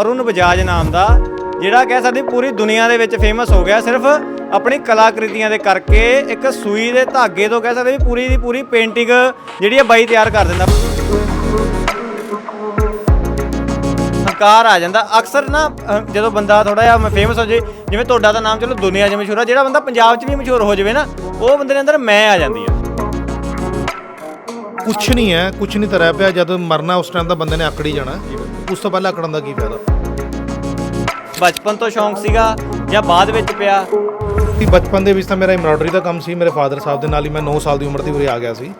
ਅਰੁਣ ਬਜਾਜ ਨਾਮ ਦਾ ਜਿਹੜਾ ਕਹਿ ਸਕਦੇ ਪੂਰੀ ਦੁਨੀਆ ਦੇ ਵਿੱਚ ਫੇਮਸ ਹੋ ਗਿਆ। ਸਿਰਫ ਆਪਣੀ ਕਲਾਕ੍ਰਿਤੀਆਂ ਦੇ ਕਰਕੇ ਇੱਕ ਸੂਈ ਦੇ ਧਾਗੇ ਤੋਂ ਕਹਿ ਸਕਦੇ ਵੀ ਪੂਰੀ ਦੀ ਪੂਰੀ ਪੇਂਟਿੰਗ ਜਿਹੜੀ ਆ ਬਾਈ ਤਿਆਰ ਕਰ ਦਿੰਦਾ। ਹੰਕਾਰ ਆ ਜਾਂਦਾ। ਅਕਸਰ ਨਾ ਅ, ਜਦੋਂ ਬੰਦਾ ਥੋੜਾ ਜਿਹਾ ਫੇਮਸ ਹੋ ਜੇ ਜਿਵੇਂ ਤੁਹਾਡਾ ਤਾਂ ਨਾਮ ਚਲੋ ਦੁਨੀਆ 'ਚ ਮਸ਼ਹੂਰ ਆ ਜਿਹੜਾ ਬੰਦਾ ਪੰਜਾਬ 'ਚ ਵੀ ਮਸ਼ਹੂਰ ਹੋ ਜਾਵੇ ਨਾ ਉਹ ਬੰਦੇ ਦੇ ਅੰਦਰ ਮੈਂ ਆ ਜਾਂਦੀ ਆ ਕੁਛ ਨਹੀਂ ਹੈ ਕੁਛ ਨਹੀਂ ਤਰਿਆ ਪਿਆ ਜਦ ਮਰਨਾ ਉਸ ਟਾਈਮ ਤਾਂ ਬੰਦੇ ਨੇ ਆਕੜੀ ਜਾਣਾ। ਉਸ ਤੋਂ ਪਹਿਲਾਂ ਆਕੜਨ ਦਾ ਕੀ ਫਾਇਦਾ? ਬਚਪਨ ਤੋਂ ਸ਼ੌਂਕ ਸੀਗਾ ਜਾਂ ਬਾਅਦ ਵਿੱਚ ਪਿਆ? ਕਿ ਬਚਪਨ ਦੇ ਵਿੱਚ ਤਾਂ ਮੇਰਾ ਐਮਬਰਾਇਡਰੀ ਦਾ ਕੰਮ ਸੀ ਮੇਰੇ ਫਾਦਰ ਸਾਹਿਬ ਦੇ ਨਾਲ ਹੀ ਮੈਂ 9 ਸਾਲ ਦੀ ਉਮਰ ਦੀ ਉਰੇ ਆ ਗਿਆ ਸੀ।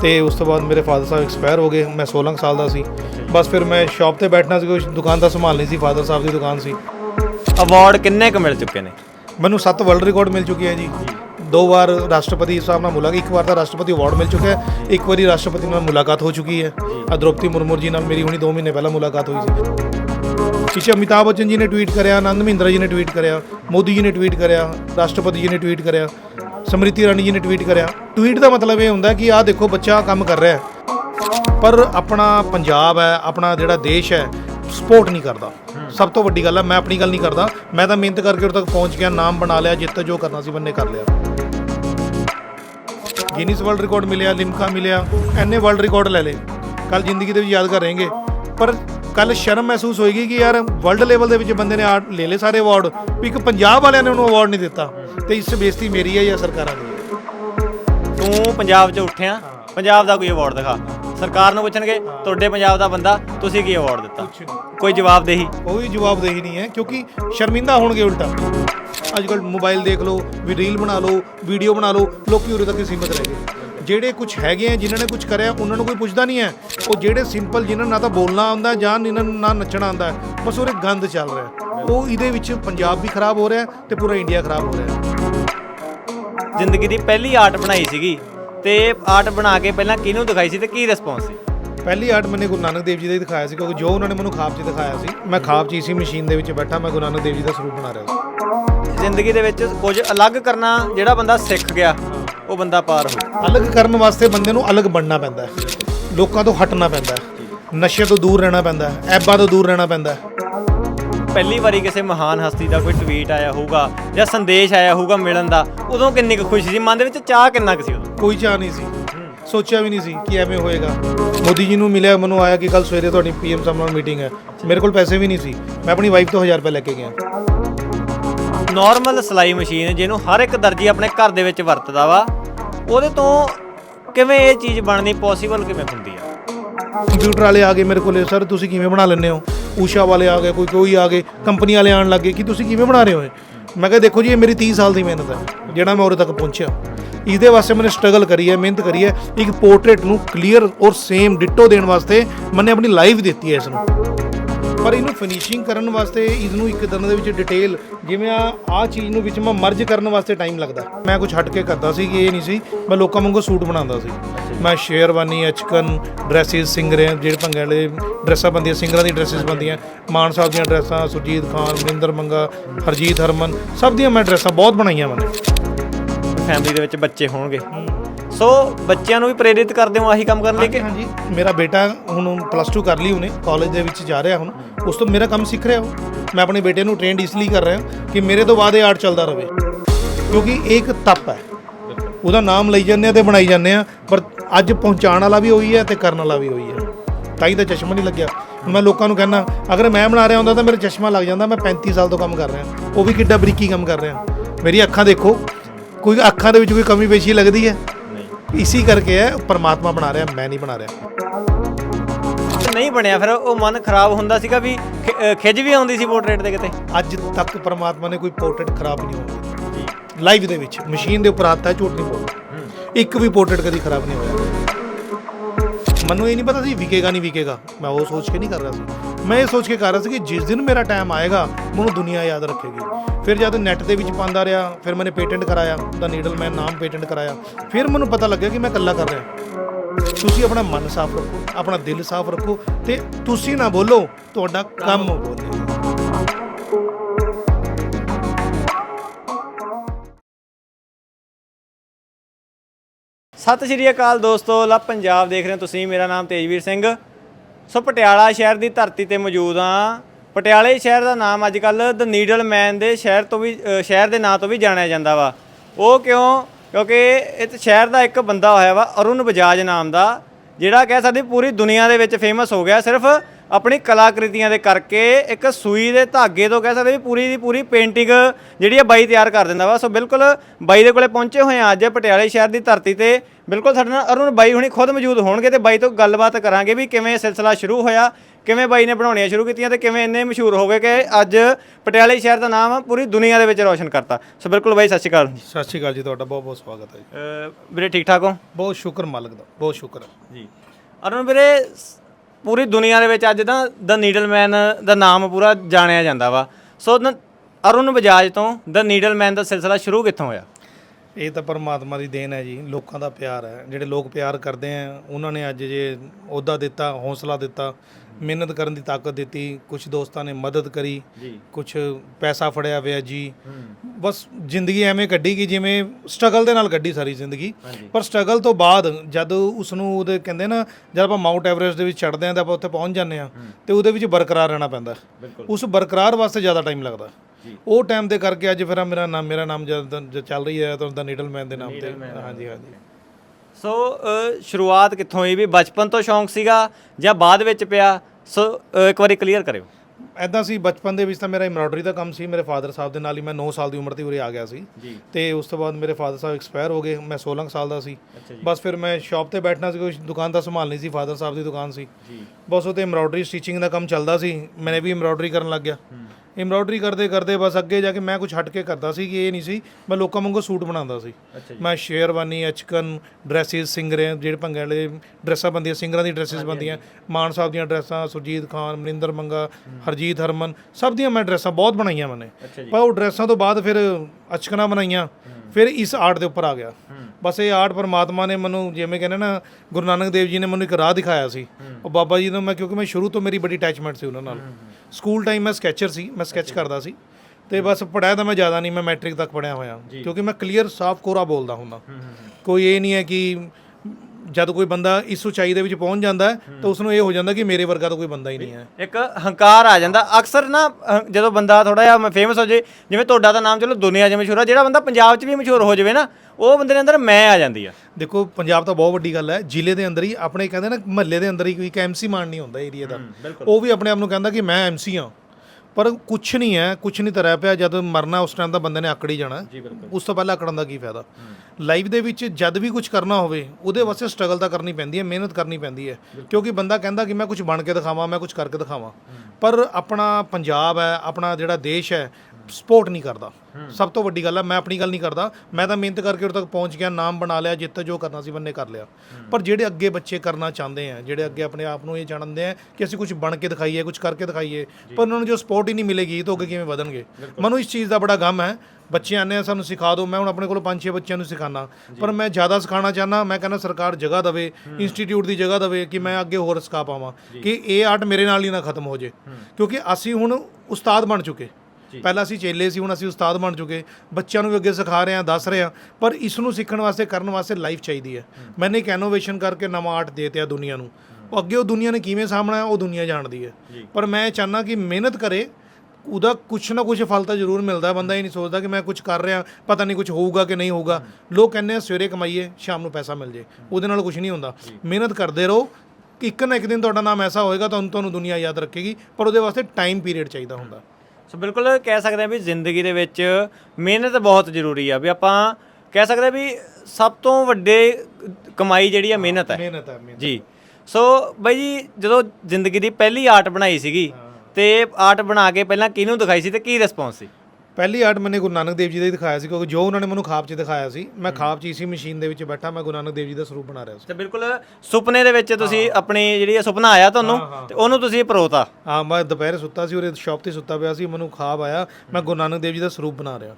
ਤੇ ਉਸ ਤੋਂ ਬਾਅਦ ਮੇਰੇ ਫਾਦਰ ਸਾਹਿਬ ਐਕਸਪਾਇਰ ਹੋ ਗਏ ਮੈਂ 16 ਕੁ ਸਾਲ ਦਾ ਸੀ। ਬਸ ਫਿਰ ਮੈਂ ਸ਼ਾਪ ਤੇ ਬੈਠਣਾ ਸੀ ਕੋਈ ਦੁਕਾਨ ਦਾ ਸੰਭਾਲਣੀ ਸੀ ਫਾਦਰ ਸਾਹਿਬ ਦੀ ਦੁਕਾਨ ਸੀ। ਅਵਾਰਡ ਕਿੰਨੇ ਕੁ ਮਿਲ ਚੁੱਕੇ ਨੇ? ਮੈਨੂੰ 7 ਵਰਲਡ ਰਿਕਾਰਡ ਮਿਲ ਚੁੱਕੇ ਹੈ ਜੀ। ਦੋ ਵਾਰ ਰਾਸ਼ਟਰਪਤੀ ਸਾਹਿਬ ਨਾਲ ਮੁਲਾਕਾਤ ਇੱਕ ਵਾਰ ਤਾਂ ਰਾਸ਼ਟਰਪਤੀ ਅਵਾਰਡ ਮਿਲ ਚੁੱਕਿਆ ਹੈ। ਇੱਕ ਵਾਰੀ ਰਾਸ਼ਟਰਪਤੀ ਨਾਲ ਮੁਲਾਕਾਤ ਹੋ ਚੁੱਕੀ ਹੈ। ਆ ਦ੍ਰੋਪਦੀ ਮੁਰਮੂ ਜੀ ਨਾਲ ਮੇਰੀ ਹੁਣੀ 2 ਮਹੀਨੇ ਪਹਿਲਾਂ ਮੁਲਾਕਾਤ ਹੋਈ ਸੀ। ਪਿੱਛੇ ਅਮਿਤਾਭ ਬੱਚਨ ਜੀ ਨੇ ਟਵੀਟ ਕਰਿਆ, ਆਨੰਦ ਮਹਿੰਦਰਾ ਜੀ ਨੇ ਟਵੀਟ ਕਰਿਆ, ਮੋਦੀ ਜੀ ਨੇ ਟਵੀਟ ਕਰਿਆ, ਰਾਸ਼ਟਰਪਤੀ ਜੀ ਨੇ ਟਵੀਟ ਕਰਿਆ, ਸਮ੍ਰਿਤੀ ਇਰਾਨੀ ਜੀ ਨੇ ਟਵੀਟ ਕਰਿਆ। ਟਵੀਟ ਦਾ ਮਤਲਬ ਇਹ ਹੁੰਦਾ ਕਿ ਆਹ ਦੇਖੋ ਬੱਚਾ ਕੰਮ ਕਰ ਰਿਹਾ ਹੈ। ਪਰ ਆਪਣਾ ਪੰਜਾਬ ਹੈ, ਆਪਣਾ ਜਿਹੜਾ ਦੇਸ਼ ਹੈ ਸਪੋਰਟ ਨਹੀਂ ਕਰਦਾ। ਸਭ ਤੋਂ ਵੱਡੀ ਗੱਲ ਹੈ, ਮੈਂ ਆਪਣੀ ਗੱਲ ਨਹੀਂ ਕਰਦਾ। ਮੈਂ ਤਾਂ ਮਿਹਨਤ ਕਰਕੇ ਉਰੇ ਤੱਕ ਪਹੁੰਚ ਗਿਆ, ਨਾਮ ਬਣਾ ਲਿਆ, ਜਿੱਤ ਜੋ ਕਰਨਾ ਸੀ, ਬੰਨੇ ਕਰ ਲਿਆ। ਗਿਨੀਸ ਵਰਲਡ ਰਿਕਾਰਡ ਮਿਲਿਆ ਲਿਮਕਾ ਮਿਲਿਆ ਐਨੇ ਵਰਲਡ ਰਿਕਾਰਡ ਲੈ ਲੇ ਕੱਲ ਜ਼ਿੰਦਗੀ ਦੇ ਵਿੱਚ ਯਾਦ ਕਰਾਂਗੇ ਪਰ ਕੱਲ ਸ਼ਰਮ ਮਹਿਸੂਸ ਹੋਏਗੀ ਕਿ ਯਾਰ ਵਰਲਡ ਲੈਵਲ ਦੇ ਵਿੱਚ ਬੰਦੇ ਨੇ ਆ ਲੈ ਲੇ ਸਾਰੇ ਅਵਾਰਡ ਵੀ ਇੱਕ ਪੰਜਾਬ ਵਾਲਿਆਂ ਨੇ ਉਹਨੂੰ ਅਵਾਰਡ ਨਹੀਂ ਦਿੱਤਾ ਤੇ ਇਸ ਬੇਇੱਜ਼ਤੀ ਮੇਰੀ ਹੈ ਜਾਂ ਸਰਕਾਰਾਂ ਦੀ? ਤੂੰ ਪੰਜਾਬ 'ਚ ਉੱਠਿਆ ਪੰਜਾਬ ਦਾ ਕੋਈ ਅਵਾਰਡ ਦਿਖਾ। ਸਰਕਾਰ ਨੂੰ ਪੁੱਛਣਗੇ ਤੁਹਾਡੇ ਪੰਜਾਬ ਦਾ ਬੰਦਾ ਤੁਸੀਂ ਕੀ ਅਵਾਰਡ ਦਿੱਤਾ? ਕੋਈ ਜਵਾਬ ਦੇਹੀ ਕੋਈ ਜਵਾਬਦੇਹੀ ਨਹੀਂ ਹੈ ਕਿਉਂਕਿ ਸ਼ਰਮਿੰਦਾ ਹੋਣਗੇ ਉਲਟਾ। ਅੱਜ ਕੱਲ ਮੋਬਾਈਲ ਦੇਖ ਲਓ ਵੀ ਰੀਲ ਬਣਾ ਲਓ ਵੀਡੀਓ ਬਣਾ ਲਓ ਲੋਕੀ ਉਰੇ ਤੱਕ ਹੀ ਸੀਮਤ ਰਹਿ ਗਏ। ਜਿਹੜੇ ਕੁਝ ਹੈਗੇ ਆ ਜਿਨ੍ਹਾਂ ਨੇ ਕੁਝ ਕਰਿਆ ਉਹਨਾਂ ਨੂੰ ਕੋਈ ਪੁੱਛਦਾ ਨਹੀਂ ਹੈ। ਉਹ ਜਿਹੜੇ ਸਿੰਪਲ ਜਿਨ੍ਹਾਂ ਨੂੰ ਨਾ ਤਾਂ ਬੋਲਣਾ ਆਉਂਦਾ ਜਾਂ ਇਹਨਾਂ ਨੂੰ ਨਾ ਨੱਚਣਾ ਆਉਂਦਾ ਬਸ ਉਹਰੇ ਗੰਦ ਚੱਲ ਰਿਹਾ। ਉਹ ਇਹਦੇ ਵਿੱਚ ਪੰਜਾਬ ਵੀ ਖਰਾਬ ਹੋ ਰਿਹਾ ਤੇ ਪੂਰਾ ਇੰਡੀਆ ਖਰਾਬ ਹੋ ਰਿਹਾ। ਜ਼ਿੰਦਗੀ ਦੀ ਪਹਿਲੀ ਆਰਟ ਬਣਾਈ ਸੀਗੀ ਤੇ ਆਰਟ ਬਣਾ ਕੇ ਪਹਿਲਾਂ ਕਿਹਨੂੰ ਦਿਖਾਈ ਸੀ ਤੇ ਕੀ ਰਿਸਪੌਂਸ ਸੀ? ਪਹਿਲੀ ਆਰਟ ਮੈਨੇ ਗੁਰੂ ਨਾਨਕ ਦੇਵ ਜੀ ਦਾ ਹੀ ਦਿਖਾਇਆ ਸੀ ਕਿਉਂਕਿ ਜੋ ਉਹਨਾਂ ਨੇ ਮੈਨੂੰ ਖਾਬ 'ਚ ਦਿਖਾਇਆ ਸੀ ਮੈਂ ਖਾਬ 'ਚ ਇਸੀ ਮਸ਼ੀਨ ਦੇ ਵਿੱਚ ਬੈਠਾ ਮੈਂ ਗੁਰੂ ਨਾਨਕ ਦੇਵ ਜੀ ਦਾ ਸਰੂਪ ਬਣਾ ਰਿਹਾ ਸੀ। ਜ਼ਿੰਦਗੀ ਦੇ ਵਿੱਚ ਕੁਝ ਅਲੱਗ ਕਰਨਾ ਜਿਹੜਾ ਬੰਦਾ ਸਿੱਖ ਗਿਆ ਉਹ ਬੰਦਾ ਪਾਰ ਹੋ ਅਲੱਗ ਕਰਨ ਵਾਸਤੇ ਬੰਦੇ ਨੂੰ ਅਲੱਗ ਬਣਨਾ ਪੈਂਦਾ ਹੈ। ਲੋਕਾਂ ਤੋਂ ਹਟਣਾ ਪੈਂਦਾ ਹੈ। ਨਸ਼ੇ ਤੋਂ ਦੂਰ ਰਹਿਣਾ ਪੈਂਦਾ ਹੈ। ਐਬਾਂ ਤੋਂ ਦੂਰ ਰਹਿਣਾ ਪੈਂਦਾ ਹੈ। ਪਹਿਲੀ ਵਾਰੀ ਕਿਸੇ ਮਹਾਨ ਹਸਤੀ ਦਾ ਕੋਈ ਟਵੀਟ ਆਇਆ ਹੋਊਗਾ ਜਾਂ ਸੰਦੇਸ਼ ਆਇਆ ਹੋਊਗਾ ਮਿਲਣ ਦਾ ਉਦੋਂ ਕਿੰਨੀ ਕੁ ਖੁਸ਼ੀ ਸੀ? ਮਨ ਦੇ ਵਿੱਚ ਚਾਹ ਕਿੰਨਾ ਕੁ ਸੀ ਉਦੋਂ? ਕੋਈ ਚਾਹ ਨਹੀਂ ਸੀ। ਸੋਚਿਆ ਵੀ ਨਹੀਂ ਸੀ ਕਿ ਐਵੇਂ ਹੋਏਗਾ। ਮੋਦੀ ਜੀ ਨੂੰ ਮਿਲਿਆ ਮੈਨੂੰ ਆਇਆ ਕਿ ਕੱਲ ਸਵੇਰੇ ਤੁਹਾਡੀ ਪੀਐਮ ਸਾਹਿਬ ਨਾਲ ਮੀਟਿੰਗ ਹੈ। ਮੇਰੇ ਕੋਲ ਪੈਸੇ ਵੀ ਨਹੀਂ ਸੀ। ਮੈਂ ਆਪਣੀ ਵਾਈਫ ਤੋਂ 1000 ਰੁਪਏ ਲੈ ਕੇ ਗਿਆ। ਨਾਰਮਲ ਸਿਲਾਈ ਮਸ਼ੀਨ ਜਿਹਨੂੰ ਹਰ ਇੱਕ ਦਰਜੀ ਆਪਣੇ ਘਰ ਦੇ ਵਿੱਚ ਵਰਤਦਾ ਵਾ, ਉਹਦੇ ਤੋਂ ਕਿਵੇਂ ਇਹ ਚੀਜ਼ ਬਣਨੀ ਪੋਸੀਬਲ ਕਿਵੇਂ ਹੁੰਦੀ ਆ? ਕੰਪਿਊਟਰ ਵਾਲੇ ਆ ਗਏ ਮੇਰੇ ਕੋਲੇ ਸਰ ਤੁਸੀਂ ਕਿਵੇਂ ਬਣਾ ਲੈਂਦੇ ਹੋ? ਊਸ਼ਾ ਵਾਲੇ ਆ ਗਏ, ਕੋਈ ਕੋਈ ਆ ਗਏ, ਕੰਪਨੀ ਵਾਲੇ ਆਣ ਲੱਗੇ ਕਿ ਤੁਸੀਂ ਕਿਵੇਂ ਬਣਾ ਰਹੇ ਹੋ ਇਹ? ਮੈਂ ਕਿਹਾ, ਦੇਖੋ ਜੀ, ਇਹ ਮੇਰੀ 30 ਸਾਲ ਦੀ ਮਿਹਨਤ ਹੈ, ਜਿਹੜਾ ਮੈਂ ਉਰੇ ਤੱਕ ਪਹੁੰਚਿਆ। ਇਹਦੇ ਵਾਸਤੇ ਮੈਨੇ ਸਟਰਗਲ ਕਰੀ ਹੈ, ਮਿਹਨਤ ਕਰੀ ਹੈ, ਇੱਕ ਪੋਰਟਰੇਟ ਨੂੰ ਕਲੀਅਰ ਔਰ ਸੇਮ ਡਿਟੋ ਦੇਣ ਵਾਸਤੇ ਮੈਨੇ ਆਪਣੀ ਲਾਈਫ ਦਿੱਤੀ ਹੈ ਇਸ ਨੂੰ। ਪਰ ਇਹਨੂੰ ਫਿਨਿਸ਼ਿੰਗ ਕਰਨ ਵਾਸਤੇ ਇਸ ਨੂੰ ਇੱਕ ਤਰ੍ਹਾਂ ਦੇ ਵਿੱਚ ਡਿਟੇਲ ਜਿਵੇਂ ਆ ਆ ਚੀਜ਼ ਨੂੰ ਵਿੱਚ ਮੈਂ ਮਰਜ ਕਰਨ ਵਾਸਤੇ ਟਾਈਮ ਲੱਗਦਾ। ਮੈਂ ਕੁਝ ਹਟ ਕੇ ਕਰਦਾ ਸੀ ਕਿ ਇਹ ਨਹੀਂ ਸੀ। ਮੈਂ ਲੋਕਾਂ ਵਾਂਗੂ ਸੂਟ ਬਣਾਉਂਦਾ ਸੀ। ਮੈਂ ਸ਼ੇਰਵਾਨੀ ਅਚਕਨ ਡਰੈਸਿਸ ਸਿੰਗਰੇ ਜਿਹੜੇ ਭੰਗੇ ਵਾਲੇ ਡਰੈਸਾਂ ਬੰਦੀਆਂ ਸਿੰਗਰਾਂ ਦੀ ਡਰੈਸਿਸ ਬੰਦੀਆਂ ਮਾਨ ਸਾਹਿਬ ਦੀਆਂ ਡਰੈਸਾਂ ਸੁਰਜੀਤ ਖਾਨ ਮਨਿੰਦਰ ਮੰਗਾ ਹਰਜੀਤ ਹਰਮਨ ਸਭ ਦੀਆਂ ਮੈਂ ਡਰੈਸਾਂ ਬਹੁਤ ਬਣਾਈਆਂ ਮੈंने ਫੈਮਿਲੀ ਦੇ ਵਿੱਚ ਬੱਚੇ ਹੋਣਗੇ। ਸੋ ਬੱਚਿਆਂ ਨੂੰ ਵੀ ਪ੍ਰੇਰਿਤ ਕਰਦੇ ਹੋ ਆਹੀ ਕੰਮ ਕਰਨ ਲਈ ਕਿ? ਹਾਂਜੀ। ਮੇਰਾ ਬੇਟਾ ਹੁਣ ਪਲੱਸ 2 ਕਰ ਲਈ ਉਹਨੇ ਕਾਲਜ ਦੇ ਵਿੱਚ ਜਾ ਰਿਹਾ ਹੁਣ। ਉਸ ਤੋਂ ਮੇਰਾ ਕੰਮ ਸਿੱਖ ਰਿਹਾ ਉਹ। ਮੈਂ ਆਪਣੇ ਬੇਟੇ ਨੂੰ ਟ੍ਰੇਨਡ ਇਸ ਲਈ ਕਰ ਰਿਹਾ ਕਿ ਮੇਰੇ ਤੋਂ ਬਾਅਦ ਇਹ ਆਰਟ ਚੱਲਦਾ ਰਹੇ। ਕਿਉਂਕਿ ਇਹ ਇੱਕ ਤਪ ਹੈ। ਉਹਦਾ ਨਾਮ ਲਈ ਜਾਂਦੇ ਆ ਤੇ ਬਣਾਈ ਜਾਂਦੇ ਆ ਪਰ ਅੱਜ ਪਹੁੰਚਾਉਣ ਵਾਲਾ ਵੀ ਉਹੀ ਹੈ ਤੇ ਕਰਨ ਵਾਲਾ ਵੀ ਉਹੀ ਹੈ। ਤਾਂ ਹੀ ਤਾਂ ਚਸ਼ਮਾ ਨਹੀਂ ਲੱਗਿਆ। ਮੈਂ ਲੋਕਾਂ ਨੂੰ ਕਹਿੰਦਾ ਅਗਰ ਮੈਂ ਬਣਾ ਰਿਹਾ ਹੁੰਦਾ ਤਾਂ ਮੇਰੇ ਚਸ਼ਮਾ ਲੱਗ ਜਾਂਦਾ ਮੈਂ 35 ਸਾਲ ਤੋਂ ਕੰਮ ਕਰ ਰਿਹਾ। ਉਹ ਵੀ ਕਿੱਡਾ ਬਰੀਕੀ ਕੰਮ ਕਰ ਰਿਹਾ। ਮੇਰੀ ਅੱਖਾਂ ਦੇਖੋ ਕੋਈ ਅੱਖਾਂ ਦੇ ਵਿੱਚ ਕੋਈ ਕਮੀ ਪੇਸ਼ੀ ਲੱਗਦੀ ਹੈ? ਇਸੀ ਕਰਕੇ ਹੈ ਪਰਮਾਤਮਾ ਬਣਾ ਰਿਹਾ ਮੈਂ ਨਹੀਂ ਬਣਾ ਰਿਹਾ। ਨਹੀਂ ਬਣਿਆ ਫਿਰ ਉਹ ਮਨ ਖਰਾਬ ਹੁੰਦਾ ਸੀਗਾ ਵੀ ਖਿ- ਅਹ ਖਿਜ ਵੀ ਆਉਂਦੀ ਸੀ ਪੋਰਟਰੇਟ ਦੇ ਕਿਤੇ। ਅੱਜ ਤੱਕ ਪਰਮਾਤਮਾ ਨੇ ਕੋਈ ਪੋਰਟਰੇਟ ਖਰਾਬ ਨਹੀਂ ਦਿੱਤਾ ਲਾਈਵ ਦੇ ਵਿੱਚ ਮਸ਼ੀਨ ਦੇ ਉੱਪਰ ਹੈ ਝੂਠ ਨਹੀਂ ਬੋਲਦਾ। ਇੱਕ ਵੀ ਪੋਰਟਰੇਟ ਕਦੀ ਖਰਾਬ ਨਹੀਂ ਹੋਇਆ। ਮੈਨੂੰ ਇਹ ਨਹੀਂ ਪਤਾ ਸੀ ਵਿਕੇਗਾ ਨਹੀਂ ਵਿਕੇਗਾ। ਮੈਂ ਉਹ ਸੋਚ ਕੇ ਨਹੀਂ ਕਰ ਰਿਹਾ ਸੀ। ਮੈਂ ਇਹ ਸੋਚ ਕੇ ਕਰ ਰਿਹਾ ਸੀ ਕਿ ਜਿਸ ਦਿਨ ਮੇਰਾ ਟਾਈਮ ਆਏਗਾ ਮੈਨੂੰ ਦੁਨੀਆ ਯਾਦ ਰੱਖੇਗੀ। ਫਿਰ ਜਦ ਨੈਟ ਦੇ ਵਿੱਚ ਪਾਉਂਦਾ ਰਿਹਾ ਫਿਰ ਮੈंने ਪੇਟੈਂਟ ਕਰਾਇਆ ਦਾ ਨੀਡਲ ਮੈਨ ਨਾਮ ਪੇਟੈਂਟ ਕਰਾਇਆ। ਫਿਰ ਮੈਨੂੰ ਪਤਾ ਲੱਗਿਆ ਕਿ ਮੈਂ ਇਕੱਲਾ ਕਰ ਰਿਹਾ। ਤੁਸੀਂ ਆਪਣਾ ਮਨ ਸਾਫ਼ ਰੱਖੋ, ਆਪਣਾ ਦਿਲ ਸਾਫ਼ ਰੱਖੋ ਤੇ ਤੁਸੀਂ ਨਾ ਬੋਲੋ, ਤੁਹਾਡਾ ਕੰਮ ਬੋਲੇ ਸਤਿ ਸ਼੍ਰੀ ਅਕਾਲ ਦੋਸਤੋ, ਲਾ ਪੰਜਾਬ ਦੇਖ ਰਹੇ ਹੋ ਤੁਸੀਂ, ਮੇਰਾ ਨਾਮ ਤੇਜਵੀਰ ਸਿੰਘ। ਸੋ ਪਟਿਆਲਾ ਸ਼ਹਿਰ ਦੀ ਧਰਤੀ ਤੇ ਮੌਜੂਦ ਹਾਂ। ਪਟਿਆਲੇ ਸ਼ਹਿਰ ਦਾ ਨਾਮ ਅੱਜ ਕੱਲ ਦ ਨੀਡਲ ਮੈਨ ਦੇ ਸ਼ਹਿਰ ਤੋਂ ਵੀ ਸ਼ਹਿਰ ਦੇ ਨਾਂ ਤੋਂ ਵੀ ਜਾਣਿਆ ਜਾਂਦਾ ਵਾ। ਉਹ ਕਿਉਂ? ਕਿਉਂਕਿ ਇਸ ਸ਼ਹਿਰ ਦਾ ਇੱਕ ਬੰਦਾ ਹੋਇਆ ਵਾ, ਅਰੁਣ ਬਜਾਜ ਨਾਮ ਦਾ, ਜਿਹੜਾ ਕਹਿ ਸਕਦੇ ਪੂਰੀ ਦੁਨੀਆ ਦੇ ਵਿੱਚ ਫੇਮਸ ਹੋ ਗਿਆ। ਸਿਰਫ ਆਪਣੀ ਕਲਾਕ੍ਰਿਤੀਆਂ ਦੇ ਕਰਕੇ ਇੱਕ ਸੂਈ ਦੇ ਧਾਗੇ ਤੋਂ ਕਹਿ ਸਕਦੇ ਵੀ ਪੂਰੀ ਦੀ ਪੂਰੀ ਪੇਂਟਿੰਗ ਜਿਹੜੀ ਆ ਬਾਈ ਤਿਆਰ ਕਰ ਦਿੰਦਾ ਵਾ। ਸੋ ਬਿਲਕੁਲ ਬਾਈ ਦੇ ਕੋਲੇ ਪਹੁੰਚੇ ਹੋਏ ਆ ਅੱਜ ਪਟਿਆਲੇ ਸ਼ਹਿਰ ਦੀ ਧਰਤੀ ਤੇ। ਬਿਲਕੁਲ ਸਾਡੇ ਨਾਲ ਅਰੁਣ ਬਾਈ ਹੁਣੀ ਖੁਦ ਮੌਜੂਦ ਹੋਣਗੇ ਤੇ ਬਾਈ ਤੋਂ ਗੱਲਬਾਤ ਕਰਾਂਗੇ ਵੀ ਕਿਵੇਂ ਇਹ ਸਿਲਸਿਲਾ ਸ਼ੁਰੂ ਹੋਇਆ ਕਿਵੇਂ ਬਾਈ ਨੇ ਬਣਾਉਣੀਆਂ ਸ਼ੁਰੂ ਕੀਤੀਆਂ ਤੇ ਕਿਵੇਂ ਇੰਨੇ ਮਸ਼ਹੂਰ ਹੋ ਗਏ ਕਿ ਅੱਜ ਪਟਿਆਲੇ ਸ਼ਹਿਰ ਦਾ ਨਾਮ ਪੂਰੀ ਦੁਨੀਆ ਦੇ ਵਿੱਚ ਰੌਸ਼ਨ ਕਰਤਾ। ਸੋ ਬਿਲਕੁਲ ਬਾਈ ਸਤਿ ਸ਼੍ਰੀ ਅਕਾਲ ਸਤਿ ਸ਼੍ਰੀ ਅਕਾਲ ਜੀ ਤੁਹਾਡਾ ਬਹੁਤ ਬਹੁਤ ਸਵਾਗਤ ਹੈ ਜੀ। ਅਹ ਵੀਰੇ ਠੀਕ ਠਾਕ ਹੋ? ਬਹੁਤ ਸ਼ੁਕਰ ਮਾਲਕ ਦਾ ਬਹੁਤ ਸ਼ੁਕਰ ਹੈ। ਜੀ। ਅਰੁਣ ਵੀਰੇ ਸ- ਪੂਰੀ ਦੁਨੀਆ ਦੇ ਵਿੱਚ ਅੱਜ ਤਾਂ ਦ ਨੀਡਲਮੈਨ ਦਾ ਨਾਮ ਪੂਰਾ ਜਾਣਿਆ ਜਾਂਦਾ ਵਾ। ਸੋ ਨ- ਅਰੁਣ ਬਜਾਜ ਤੋਂ ਦ ਨੀਡਲਮੈਨ ਦਾ ਸਿਲਸਿਲਾ ਸ਼ੁਰੂ ਕਿੱਥੋਂ ਹੋਇਆ? ਇਹ ਤਾਂ ਪਰਮਾਤਮਾ ਦੀ ਦੇਣ ਹੈ ਜੀ ਲੋਕਾਂ ਦਾ ਪਿਆਰ ਹੈ। ਜਿਹੜੇ ਲੋਕ ਪਿਆਰ ਕਰਦੇ ਆ ਉਹਨਾਂ ਨੇ ਅੱਜ ਜੇ ਅਹੁਦਾ ਦਿੱਤਾ ਹੌਸਲਾ ਦਿੱਤਾ ਮਿਹਨਤ ਕਰਨ ਦੀ ਤਾਕਤ ਦਿੱਤੀ ਕੁਝ ਦੋਸਤਾਂ ਨੇ ਮਦਦ ਕਰੀ ਜੀ। ਕੁਝ ਪੈਸਾ ਫੜਿਆ ਹੋਇਆ ਜੀ। ਬਸ ਜ਼ਿੰਦਗੀ ਐਵੇਂ ਕੱਢੀ ਕਿ ਜਿਵੇਂ ਸਟਰਗਲ ਦੇ ਨਾਲ ਕੱਢੀ ਸਾਰੀ ਜ਼ਿੰਦਗੀ। ਪਰ ਸਟਰਗਲ ਤੋਂ ਬਾਅਦ ਜਦ ਉਸ ਨੂੰ ਉਹਦੇ ਕਹਿੰਦੇ ਨਾ ਜਦ ਆਪਾਂ ਮਾਊਂਟ ਐਵਰੈਸਟ ਦੇ ਵਿੱਚ ਚੜ੍ਹਦੇ ਆਂ ਤਾਂ ਆਪਾਂ ਉੱਥੇ ਪਹੁੰਚ ਜਾਂਦੇ ਆ ਤੇ ਉਹਦੇ ਵਿੱਚ ਬਰਕਰਾਰ ਰਹਿਣਾ ਪੈਂਦਾ। ਉਸ ਬਰਕਰਾਰ ਵਾਸਤੇ ਜ਼ਿਆਦਾ ਟਾਈਮ ਲੱਗਦਾ। ਉਹ ਟਾਈਮ ਦੇ ਕਰਕੇ ਅੱਜ ਫਿਰ ਮੇਰਾ ਨਾਮ ਮੇਰਾ ਨਾਮ ਜਦ ਚੱਲ ਰਹੀ ਹੈ ਤਾਂ ਦਾ ਨੀਡਲਮੈਨ ਦੇ ਨਾਮ ਤੇ। ਹਾਂਜੀ ਹਾਂਜੀ। ਸੋ ਸ਼ੁਰੂਆਤ ਕਿੱਥੋਂ ਹੋਈ ਵੀ ਬਚਪਨ ਤੋਂ ਸ਼ੌਂਕ ਸੀਗਾ ਜਾਂ ਬਾਅਦ ਵਿੱਚ ਪਿਆ? ਸੋ ਇੱਕ ਵਾਰੀ ਕਲੀਅਰ ਕਰਿਓ। ਐਦਾਂ ਸੀ ਬਚਪਨ ਦੇ ਵਿੱਚ ਤਾਂ ਮੇਰਾ ਐਮਬਰਾਇਡਰੀ ਦਾ ਕੰਮ ਸੀ। ਮੇਰੇ ਫਾਦਰ ਸਾਹਿਬ ਦੇ ਨਾਲ ਹੀ ਮੈਂ 9 ਸਾਲ ਦੀ ਉਮਰ ਤੇ ਉਰੇ ਆ ਗਿਆ ਸੀ। ਜੀ। ਤੇ ਉਸ ਤੋਂ ਬਾਅਦ ਮੇਰੇ ਫਾਦਰ ਸਾਹਿਬ ਐਕਸਪਾਇਰ ਹੋ ਗਏ। ਮੈਂ 16 ਕੁ ਸਾਲ ਦਾ ਸੀ। ਬਸ ਫਿਰ ਮੈਂ ਸ਼ਾਪ ਤੇ ਬੈਠਣਾ ਸੀ ਕੋਈ ਦੁਕਾਨ ਦਾ ਸੰਭਾਲਣੀ ਸੀ। ਫਾਦਰ ਸਾਹਿਬ ਦੀ ਦੁਕਾਨ ਸੀ। ਜੀ। ਬਸ ਉਹ ਤੇ ਐਮਬਰਾਇਡਰੀ ਸਟਿਚਿੰਗ ਦਾ ਕੰਮ ਚੱਲਦਾ ਸੀ। ਮੈਨੇ ਵੀ ਐਮਬਰਾਇਡਰੀ ਕਰਨ ਲੱਗ ਗਿਆ। ਐਮਬਰਾਇਡਰੀ ਕਰਦੇ ਕਰਦੇ ਬਸ ਅੱਗੇ ਜਾ ਕੇ ਮੈਂ ਕੁਝ ਹਟ ਕੇ ਕਰਦਾ ਸੀ ਕਿ ਇਹ ਨਹੀਂ ਸੀ। ਮੈਂ ਲੋਕਾਂ ਵਾਂਗੂ ਸੂਟ ਬਣਾਉਂਦਾ ਸੀ। ਅੱਛਾ ਮੈਂ ਸ਼ੇਰਵਾਨੀ ਅਚਕਨ ਡਰੈਸਿਸ ਸਿੰਗਰੇ ਜਿਹੜੇ ਭੰਗੇ ਵਾਲੇ ਡਰੈਸਾਂ ਬੰਦੀਆਂ ਸਿੰਗਰਾਂ ਦੀ ਡਰੈਸਿਸ ਬੰਦੀਆਂ ਮਾਨ ਸਾਹਿਬ ਦੀਆਂ ਡਰੈਸਾਂ ਸੁਰਜੀਤ ਖਾਨ ਮਨਿੰਦਰ ਮੰਗਾ ਹਰਜੀਤ ਹਰਮਨ ਸਭ ਦੀਆਂ ਮੈਂ ਡਰੈਸਾਂ ਬਹੁਤ ਬਣਾਈਆਂ ਮੈਨੇ। ਪਰ ਉਹ ਡਰੈਸਾਂ ਤੋਂ ਬਾਅਦ ਫਿਰ ਅਚਕਨਾਂ ਬਣਾਈਆਂ। ਫਿਰ ਇਸ ਆਰਟ ਦੇ ਉੱਪਰ ਆ ਗਿਆ। ਬਸ ਇਹ ਆਰਟ ਪਰਮਾਤਮਾ ਨੇ ਮੈਨੂੰ ਜਿਵੇਂ ਕਹਿੰਦੇ ਨਾ ਗੁਰੂ ਨਾਨਕ ਦੇਵ ਜੀ ਨੇ ਮੈਨੂੰ ਇੱਕ ਰਾਹ ਦਿਖਾਇਆ ਸੀ। ਉਹ ਬਾਬਾ ਜੀ ਨੂੰ ਮੈਂ ਕਿਉਂਕਿ ਮੈਂ ਸ਼ੁਰੂ ਤੋਂ ਮੇਰੀ ਬੜੀ ਅਟੈਚਮੈਂਟ ਸੀ ਉਹਨਾਂ ਨਾਲ। ਸਕੂਲ ਟਾਈਮ ਮੈਂ ਸਕੈਚਰ ਸੀ ਮੈਂ ਸਕੈਚ ਕਰਦਾ ਸੀ। ਤੇ ਬਸ ਪੜਾਇਆ ਤਾਂ ਮੈਂ ਜ਼ਿਆਦਾ ਨਹੀਂ ਮੈਂ ਮੈਟ੍ਰਿਕ ਤੱਕ ਪੜਿਆ ਹੋਇਆ। ਕਿਉਂਕਿ ਮੈਂ ਕਲੀਅਰ ਸਾਫ਼ ਕੋਰਾ ਬੋਲਦਾ ਹੁੰਦਾ। ਕੋਈ ਇਹ ਨਹੀਂ ਹੈ ਕਿ ਜਦ ਕੋਈ ਬੰਦਾ ਇਸ ਉਚਾਈ ਦੇ ਵਿੱਚ ਪਹੁੰਚ ਜਾਂਦਾ ਹੈ ਤਾਂ ਉਸ ਨੂੰ ਇਹ ਹੋ ਜਾਂਦਾ ਕਿ ਮੇਰੇ ਵਰਗਾ ਤਾਂ ਕੋਈ ਬੰਦਾ ਹੀ ਨਹੀਂ ਹੈ। ਇੱਕ ਹੰਕਾਰ ਆ ਜਾਂਦਾ। ਅਕਸਰ ਨਾ ਅਹ, ਜਦੋਂ ਬੰਦਾ ਥੋੜਾ ਜਿਹਾ ਫੇਮਸ ਹੋ ਜੇ ਜਿਵੇਂ ਤੁਹਾਡਾ ਤਾਂ ਨਾਮ ਚਲੋ ਦੁਨੀਆ 'ਚ ਮਸ਼ਹੂਰ ਆ ਜਿਹੜਾ ਬੰਦਾ ਪੰਜਾਬ 'ਚ ਵੀ ਮਸ਼ਹੂਰ ਹੋ ਜਾਵੇ ਨਾ ਉਹ ਬੰਦੇ ਦੇ ਅੰਦਰ ਮੈਂ ਆ ਜਾਂਦੀ ਆ। ਦੇਖੋ ਪੰਜਾਬ ਤਾਂ ਬਹੁਤ ਵੱਡੀ ਗੱਲ ਹੈ। ਜ਼ਿਲ੍ਹੇ ਦੇ ਅੰਦਰ ਹੀ ਆਪਣੇ ਕਹਿੰਦੇ ਨਾ ਮਹੱਲੇ ਦੇ ਅੰਦਰ ਹੀ ਕੋਈ ਐਮਸੀ ਮਾਨ ਨਹੀਂ ਹੁੰਦਾ ਏਰੀਆ ਦਾ। ਉਹ ਵੀ ਆਪਣੇ ਆਪ ਨੂੰ ਕਹਿੰਦਾ ਕਿ ਮੈਂ ਐਮਸੀ ਹਾਂ। ਪਰ ਕੁਛ ਨਹੀਂ ਹੈ ਕੁਛ ਨਹੀਂ ਤਰ੍ਹਾਂ ਪਿਆ ਜਦ ਮਰਨਾ ਉਸ ਟਾਈਮ ਤਾਂ ਬੰਦੇ ਨੇ ਆਕੜ ਜਾਣਾ। ਉਸ ਤੋਂ ਪਹਿਲਾਂ ਆਕੜਨ ਦਾ ਕੀ ਫਾਇਦਾ? ਲਾਈਫ ਦੇ ਵਿੱਚ ਜਦ ਵੀ ਕੁਝ ਕਰਨਾ ਹੋਵੇ ਉਹਦੇ ਵਾਸਤੇ ਸਟਰਗਲ ਤਾਂ ਕਰਨੀ ਪੈਂਦੀ ਹੈ ਮਿਹਨਤ ਕਰਨੀ ਪੈਂਦੀ ਹੈ। ਕਿਉਂਕਿ ਬੰਦਾ ਕਹਿੰਦਾ ਕਿ ਮੈਂ ਕੁਝ ਬਣ ਕੇ ਦਿਖਾਵਾਂ ਮੈਂ ਕੁਝ ਕਰਕੇ ਦਿਖਾਵਾਂ। ਪਰ ਆਪਣਾ ਪੰਜਾਬ ਹੈ ਆਪਣਾ ਜਿਹੜਾ ਦੇਸ਼ ਹੈ ਸਪੋਰਟ ਨਹੀਂ ਕਰਦਾ। ਸਭ ਤੋਂ ਵੱਡੀ ਗੱਲ ਹੈ ਮੈਂ ਆਪਣੀ ਗੱਲ ਨਹੀਂ ਕਰਦਾ। ਮੈਂ ਤਾਂ ਮਿਹਨਤ ਕਰਕੇ ਉਰੇ ਤੱਕ ਪਹੁੰਚ ਗਿਆ ਨਾਮ ਬਣਾ ਲਿਆ ਜਿੱਤ ਜੋ ਕਰਨਾ ਸੀ ਬੰਨੇ ਕਰ ਲਿਆ। ਪਰ ਜਿਹੜੇ ਅੱਗੇ ਬੱਚੇ ਕਰਨਾ ਚਾਹੁੰਦੇ ਆ ਜਿਹੜੇ ਅੱਗੇ ਆਪਣੇ ਆਪ ਨੂੰ ਇਹ ਜਾਣਦੇ ਆ ਕਿ ਅਸੀਂ ਕੁਝ ਬਣ ਕੇ ਦਿਖਾਈਏ ਕੁਝ ਕਰਕੇ ਦਿਖਾਈਏ ਪਰ ਉਹਨਾਂ ਨੂੰ ਜੋ ਸਪੋਰਟ ਹੀ ਨਹੀਂ ਮਿਲੇਗੀ ਤਾਂ ਅੱਗੇ ਕਿਵੇਂ ਵਧਣਗੇ? ਮੈਨੂੰ ਇਸ ਚੀਜ਼ ਦਾ ਬੜਾ ਗਮ ਹੈ। ਬੱਚੇ ਆਨੇ ਆ ਸਾਨੂੰ ਸਿਖਾ ਦਿਓ ਮੈਂ ਹੁਣ ਆਪਣੇ ਕੋਲ ਪੰਜ ਛੇ ਬੱਚਿਆਂ ਨੂੰ ਸਿਖਾਣਾ ਪਰ ਮੈਂ ਜ਼ਿਆਦਾ ਸਿਖਾਉਣਾ ਚਾਹਨਾ ਮੈਂ ਕਹਿੰਦਾ ਸਰਕਾਰ ਜਗ੍ਹਾ ਦੇਵੇ ਇੰਸਟੀਚਿਊਟ ਦੀ ਜਗ੍ਹਾ ਦੇਵੇ ਕਿ ਮੈਂ ਅੱਗੇ ਹੋਰ ਸਿਖਾ ਪਾਵਾਂ ਕਿ ਇਹ ਆਰਟ ਮੇਰੇ ਨਾਲ ਹੀ ਨਾ ਖਤਮ ਹੋ ਜੇ। ਕਿਉਂਕਿ ਅਸੀਂ ਹੁਣ ਉਸਤਾਦ ਬਣ ਚੁੱਕੇ। ਪਹਿਲਾਂ ਅਸੀਂ ਚੇਲੇ ਸੀ ਹੁਣ ਅਸੀਂ ਉਸਤਾਦ ਬਣ ਚੁੱਕੇ। ਬੱਚਿਆਂ ਨੂੰ ਵੀ ਅੱਗੇ ਸਿਖਾ ਰਹੇ ਹਾਂ ਦੱਸ ਰਹੇ ਹਾਂ। ਪਰ ਇਸ ਨੂੰ ਸਿੱਖਣ ਵਾਸਤੇ ਕਰਨ ਵਾਸਤੇ ਲਾਈਫ ਚਾਹੀਦੀ ਹੈ। ਮੈंने ਇੱਕ ਇਨੋਵੇਸ਼ਨ ਕਰਕੇ ਨਵਾਂ ਆਰਟ ਦੇਤਿਆ ਦੁਨੀਆ ਨੂੰ। ਉਹ ਅੱਗੇ ਉਹ ਦੁਨੀਆ ਨੇ ਕਿਵੇਂ ਸਾਹਮਣਾ ਉਹ ਦੁਨੀਆ ਜਾਣਦੀ ਹੈ। ਪਰ ਮੈਂ ਚਾਹਨਾ ਕਿ ਮਿਹਨਤ ਕਰੇ। ਉਹਦਾ ਕੁਛ ਨਾ ਕੁਛ ਫਲ ਤਾਂ ਜ਼ਰੂਰ ਮਿਲਦਾ। ਬੰਦਾ ਇਹ ਨਹੀਂ ਸੋਚਦਾ ਕਿ ਮੈਂ ਕੁਝ ਕਰ ਰਿਹਾ ਪਤਾ ਨਹੀਂ ਕੁਝ ਹੋਊਗਾ ਕਿ ਨਹੀਂ ਹੋਊਗਾ। ਲੋਕ ਕਹਿੰਦੇ ਆ ਸਵੇਰੇ ਕਮਾਈਏ ਸ਼ਾਮ ਨੂੰ ਪੈਸਾ ਮਿਲ ਜੇ। ਉਹਦੇ ਨਾਲ ਕੁਝ ਨਹੀਂ ਹੁੰਦਾ। ਮਿਹਨਤ ਕਰਦੇ ਰਹੋ। ਇੱਕ ਨਾ ਇੱਕ ਦਿਨ ਤੁਹਾਡਾ ਨਾਮ ਐਸਾ ਹੋਏਗਾ ਤੁਹਾਨੂੰ ਤੁਹਾਨੂੰ ਦੁਨੀਆ ਯਾਦ ਰੱਖੇਗੀ। ਪਰ ਉਹਦੇ ਵਾਸਤੇ ਟਾਈਮ ਪੀਰੀਅਡ ਚਾਹੀਦਾ ਹੁੰਦਾ। ਸੋ ਬਿਲਕੁਲ ਕਹਿ ਸਕਦੇ ਹਾਂ ਵੀ ਜ਼ਿੰਦਗੀ ਦੇ ਵਿੱਚ ਮਿਹਨਤ ਬਹੁਤ ਜ਼ਰੂਰੀ ਆ ਵੀ ਆਪਾਂ ਕਹਿ ਸਕਦੇ ਹਾਂ ਵੀ ਸਭ ਤੋਂ ਵੱਡੇ ਕਮਾਈ ਜਿਹੜੀ ਆ ਮਿਹਨਤ ਹੈ। ਮਿਹਨਤ ਹੈ ਮਿਹਨਤ ਜੀ। ਸੋ ਬਾਈ ਜੀ ਜਦੋਂ ਜ਼ਿੰਦਗੀ ਦੀ ਪਹਿਲੀ ਆਰਟ ਬਣਾਈ ਸੀਗੀ ਤੇ ਆਰਟ ਬਣਾ ਕੇ ਪਹਿਲਾਂ ਕਿਹਨੂੰ ਦਿਖਾਈ ਸੀ ਤੇ ਕੀ ਰਿਸਪੌਂਸ ਸੀ? ਪਹਿਲੀ ਆਰਟ ਮੈਨੇ ਗੁਰੂ ਨਾਨਕ ਦੇਵ ਜੀ ਦਾ ਹੀ ਦਿਖਾਇਆ ਸੀ ਕਿਉਂਕਿ ਜੋ ਉਹਨਾਂ ਨੇ ਮੈਨੂੰ ਖਾਬ 'ਚ ਦਿਖਾਇਆ ਸੀ ਮੈਂ ਖਾਬ 'ਚ ਇਸੀ ਮਸ਼ੀਨ ਦੇ ਵਿੱਚ ਬੈਠਾ ਮੈਂ ਗੁਰੂ ਨਾਨਕ ਦੇਵ ਜੀ ਦਾ ਸਰੂਪ ਬਣਾ ਰਿਹਾ ਸੀ। ਤੇ ਬਿਲਕੁਲ ਸੁਪਨੇ ਦੇ ਵਿੱਚ ਤੁਸੀਂ ਆਪਣੀ ਜਿਹੜੀ ਇਹ ਸੁਪਨਾ ਆਇਆ ਤੁਹਾਨੂੰ ਤੇ ਉਹਨੂੰ ਤੁਸੀਂ ਪਰੋਤਾ। ਹਾਂ ਮੈਂ ਦੁਪਹਿਰੇ ਸੁੱਤਾ ਸੀ ਉਹਦੇ ਸ਼ਾਪ ਤੇ ਸੁੱਤਾ ਪਿਆ ਸੀ ਮੈਨੂੰ ਖਾਬ ਆਇਆ ਮੈਂ ਗੁਰੂ ਨਾਨਕ ਦੇਵ ਜੀ ਦਾ ਸਰੂਪ ਬਣਾ ਰਿਹਾ।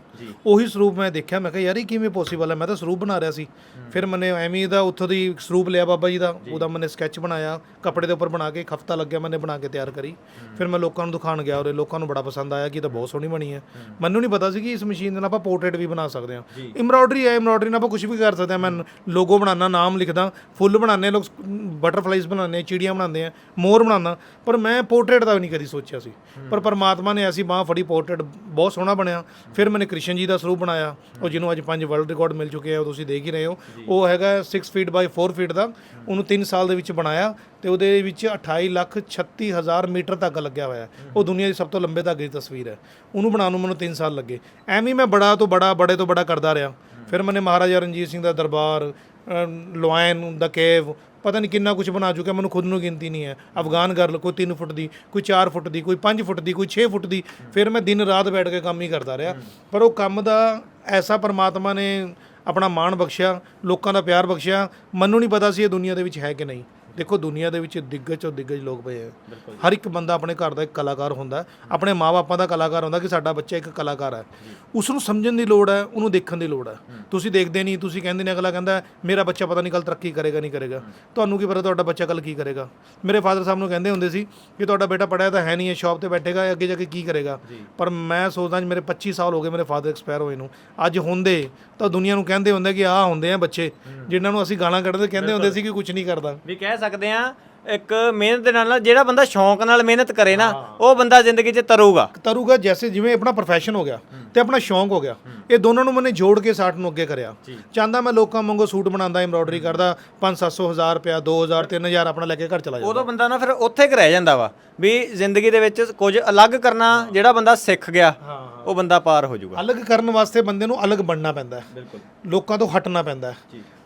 ਉਹੀ ਸਰੂਪ ਮੈਂ ਦੇਖਿਆ ਮੈਂ ਕਿਹਾ ਯਾਰ ਇਹ ਕਿਵੇਂ ਪੋਸੀਬਲ ਹੈ? ਮੈਂ ਤਾਂ ਸਰੂਪ ਬਣਾ ਰਿਹਾ ਸੀ। ਫਿਰ ਮੈਨੇ ਐਵੇਂ ਦਾ ਉੱਥੋਂ ਦੀ ਸਰੂਪ ਲਿਆ ਬਾਬਾ ਜੀ ਦਾ ਉਹਦਾ ਮੈਨੇ ਸਕੈਚ ਬਣਾਇਆ ਕੱਪੜੇ ਦੇ ਉੱਪਰ ਬਣਾ ਕੇ ਹਫਤਾ ਲੱਗਿਆ ਮੈਨੇ ਬਣਾ ਕੇ ਤਿਆਰ ਕਰੀ। ਫਿਰ ਮੈਂ ਲੋਕਾਂ ਨੂੰ ਦਿਖਾਣ ਗਿਆ ਉਹਦੇ ਲੋਕਾਂ ਨੂੰ ਬੜਾ ਪਸੰਦ ਆਇਆ ਕਿ ਇਹ ਤਾਂ ਬਹੁਤ ਸੋਹਣੀ ਬਣੀ ਹੈ। ਮੈਨੂੰ ਨਹੀਂ ਪਤਾ ਸੀ ਕਿ ਇਸ ਮਸ਼ੀਨ ਨਾਲ ਆਪਾਂ ਪੋਰਟਰੇਟ ਵੀ ਬਣਾ ਸਕਦੇ ਹਾਂ। ਐਮਬ੍ਰੋਇਡਰੀ ਹੈ ਐਮਬ੍ਰੋਇਡਰੀ ਨਾਲ ਆਪਾਂ ਕੁਝ ਵੀ ਕਰ ਸਕਦੇ ਹਾਂ। ਮੈਂ ਲੋਗੋ ਬਣਾਉਣਾ ਨਾਮ ਲਿਖਦਾ ਫੁੱਲ ਬਣਾਉਂਦੇ ਲੋਕ ਬਟਰਫਲਾਈਜ਼ ਬਣਾਉਂਦੇ ਚਿੜੀਆਂ ਬਣਾਉਂਦੇ ਆ ਮੋਰ ਬਣਾਉਂਦਾ। ਪਰ ਮੈਂ ਪੋਰਟਰੇਟ ਦਾ ਵੀ ਨਹੀਂ ਕਦੀ ਸੋਚਿਆ ਸੀ। ਪਰ ਪਰਮਾਤਮਾ ਨੇ ਐਸੀ ਬਾਹ ਫੜੀ ਪੋਰਟਰੇਟ ਬਹੁਤ ਸੋਹਣਾ ਬਣਿਆ। ਫਿਰ ਮੈंने ਕ੍ਰਿਸ਼ਨ ਜੀ ਦਾ ਸਰੂਪ ਬਣਾਇਆ। ਉਹ ਜਿਹਨੂੰ ਅੱਜ ਪੰਜ ਵਰਲਡ ਰਿਕਾਰਡ ਮਿਲ ਚੁੱਕੇ ਆ ਉਹ ਤੁਸੀਂ ਦੇਖ ਹੀ ਰਹੇ ਹੋ। ਉਹ ਹੈਗਾ 6 ਫੀਟ ਬਾਈ 4 ਫੀਟ ਦਾ। ਉਹਨੂੰ 3 ਸਾਲ ਦੇ ਵਿੱਚ ਬਣਾਇਆ। ਤੇ ਉਹਦੇ ਵਿੱਚ 28 ਲੱਖ 36 ਹਜ਼ਾਰ ਮੀਟਰ ਤੱਕ ਲੱਗਿਆ ਹੋਇਆ ਹੈ। ਉਹ ਦੁਨੀਆ ਦੀ ਸਭ ਤੋਂ ਲੰਬੇ ਧਾਗੇ ਦੀ ਤਸਵੀਰ ਹੈ। ਉਹਨੂੰ ਬਣਾਉਣ ਨੂੰ ਮੈਨੂੰ 3 ਸਾਲ ਲੱਗੇ। ਐਵੇਂ ਹੀ ਮੈਂ ਬੜਾ ਤੋਂ ਬੜਾ, ਬੜੇ ਤੋਂ ਬੜਾ ਕਰਦਾ ਰਿਹਾ। ਫਿਰ ਮੈਨੇ ਮਹਾਰਾਜਾ ਰਣਜੀਤ ਸਿੰਘ ਦਾ ਦਰਬਾਰ ਲੋਇਨ, ਦਾ ਕੇਵ, ਪਤਾ ਨਹੀਂ ਕਿੰਨਾ ਕੁਝ ਬਣਾ ਚੁੱਕਿਆ। ਮੈਨੂੰ ਖੁਦ ਨੂੰ ਗਿਣਤੀ ਨਹੀਂ ਹੈ। ਅਫਗਾਨ ਗਰਲ ਕੋਈ 3 ਫੁੱਟ ਦੀ, ਕੋਈ 4 ਫੁੱਟ ਦੀ, ਕੋਈ 5 ਫੁੱਟ ਦੀ, ਕੋਈ 6 ਫੁੱਟ ਦੀ, ਫਿਰ ਮੈਂ ਦਿਨ ਰਾਤ ਬੈਠ ਕੇ ਕੰਮ ਹੀ ਕਰਦਾ ਰਿਹਾ। ਪਰ ਉਹ ਕੰਮ ਦਾ ਐਸਾ ਪਰਮਾਤਮਾ ਨੇ ਆਪਣਾ ਮਾਣ ਬਖਸ਼ਿਆ, ਲੋਕਾਂ ਦਾ ਪਿਆਰ ਬਖਸ਼ਿਆ। ਮੈਨੂੰ ਨਹੀਂ ਪਤਾ ਸੀ ਇਹ ਦੁਨੀਆ ਦੇ ਵਿੱਚ ਹੈ ਕਿ ਨਹੀਂ। ਦੇਖੋ ਦੁਨੀਆ ਦੇ ਵਿੱਚ ਦਿੱਗਜ ਤੋਂ ਦਿੱਗਜ ਲੋਕ ਪਏ ਆ। ਹਰ ਇੱਕ ਬੰਦਾ ਆਪਣੇ ਘਰ ਦਾ ਇੱਕ ਕਲਾਕਾਰ ਹੁੰਦਾ ਹੈ। ਆਪਣੇ ਮਾਪਿਆਂ ਦਾ ਕਲਾਕਾਰ ਹੁੰਦਾ ਕਿ ਸਾਡਾ ਬੱਚਾ ਇੱਕ ਕਲਾਕਾਰ ਹੈ। ਉਸ ਨੂੰ ਸਮਝਣ ਦੀ ਲੋੜ ਹੈ ਉਹਨੂੰ ਦੇਖਣ ਦੀ ਲੋੜ ਹੈ। ਤੁਸੀਂ ਦੇਖਦੇ ਨਹੀਂ ਤੁਸੀਂ ਕਹਿੰਦੇ ਨੇ ਅਗਲਾ ਕਹਿੰਦਾ ਮੇਰਾ ਬੱਚਾ ਪਤਾ ਨਹੀਂ ਕੱਲ ਤਰੱਕੀ ਕਰੇਗਾ ਨਹੀਂ ਕਰੇਗਾ। ਤੁਹਾਨੂੰ ਕੀ ਪਤਾ ਤੁਹਾਡਾ ਬੱਚਾ ਕੱਲ ਕੀ ਕਰੇਗਾ? ਮੇਰੇ ਫਾਦਰ ਸਾਹਿਬ ਨੂੰ ਕਹਿੰਦੇ ਹੁੰਦੇ ਸੀ ਕਿ ਤੁਹਾਡਾ ਬੇਟਾ ਪੜਿਆ ਤਾਂ ਹੈ ਨਹੀਂ ਹੈ ਸ਼ਾਪ ਤੇ ਬੈਠੇਗਾ ਅੱਗੇ ਜਾ ਕੇ ਕੀ ਕਰੇਗਾ? ਪਰ ਮੈਂ ਸੋਚਦਾ ਜੀ ਮੇਰੇ 25 ਸਾਲ ਹੋ ਗਏ ਮੇਰੇ ਫਾਦਰ ਐਕਸਪਾਇਰ ਹੋਏ ਨੂੰ। ਅੱਜ ਹੁੰਦੇ ਤਾਂ ਦੁਨੀਆ ਨੂੰ ਕਹਿੰਦੇ ਹੁੰਦੇ ਕਿ ਆਹ ਹੁੰਦੇ ਆ ਬੱਚੇ। ਜਿਨ੍ਹਾਂ ਨੂੰ ਅਸੀਂ ਗਾਲਾਂ ਕੱਢਦੇ ਕਹਿੰਦੇ ਹੁੰਦੇ ਸੀ ਕਿ ਕੁਝ ਨਹੀਂ ਕਰਦਾ। ਵੀ ਕਹਿ ਸਕਦੇ ਆ ਇੱਕ ਮਿਹਨਤ ਦੇ ਨਾਲ ਨਾਲ ਜਿਹੜਾ ਬੰਦਾ ਸ਼ੌਂਕ ਨਾਲ ਮਿਹਨਤ ਕਰੇ ਨਾ ਉਹ ਬੰਦਾ ਜ਼ਿੰਦਗੀ 'ਚ ਤਰੂਗਾ। ਤਰੂਗਾ ਜੈਸੇ ਜਿਵੇਂ ਆਪਣਾ ਪ੍ਰੋਫੈਸ਼ਨ ਹੋ ਗਿਆ ਤੇ ਆਪਣਾ ਸ਼ੌਂਕ ਹੋ ਗਿਆ। ਇਹ ਦੋਨਾਂ ਨੂੰ ਮੈंने ਜੋੜ ਕੇ ਸਾਠ ਨੂੰ ਅੱਗੇ ਕਰਿਆ। ਚਾਹੁੰਦਾ ਮੈਂ ਲੋਕਾਂ ਵਾਂਗੂ ਸੂਟ ਬਣਾਉਂਦਾ ਐਮਬ੍ਰੋਇਡਰੀ ਕਰਦਾ 5-700 ਹਜ਼ਾਰ ਰੁਪਇਆ 2000 3000 ਆਪਣਾ ਲੈ ਕੇ ਘਰ ਚਲਾ ਜਾਂਦਾ। ਉਦੋਂ ਬੰਦਾ ਨਾ ਫਿਰ ਉੱਥੇ ਕੁ ਰਹਿ ਜਾਂਦਾ ਵਾ ਵੀ ਜ਼ਿੰਦਗੀ ਦੇ ਵਿੱਚ ਕੁਝ ਅਲੱਗ ਕਰਨਾ ਜਿਹੜਾ ਬੰਦਾ ਸਿੱਖ ਗਿਆ ਉਹ ਬੰਦਾ ਪਾਰ ਹੋ ਜਾਊਗਾ। ਅਲੱਗ ਕਰਨ ਵਾਸਤੇ ਬੰਦੇ ਨੂੰ ਅਲੱਗ ਬਣਨਾ ਪੈਂਦਾ। ਹੈ ਬਿਲਕੁਲ। ਲੋਕਾਂ ਤੋਂ ਹਟਣਾ ਪੈਂਦਾ। ਹੈ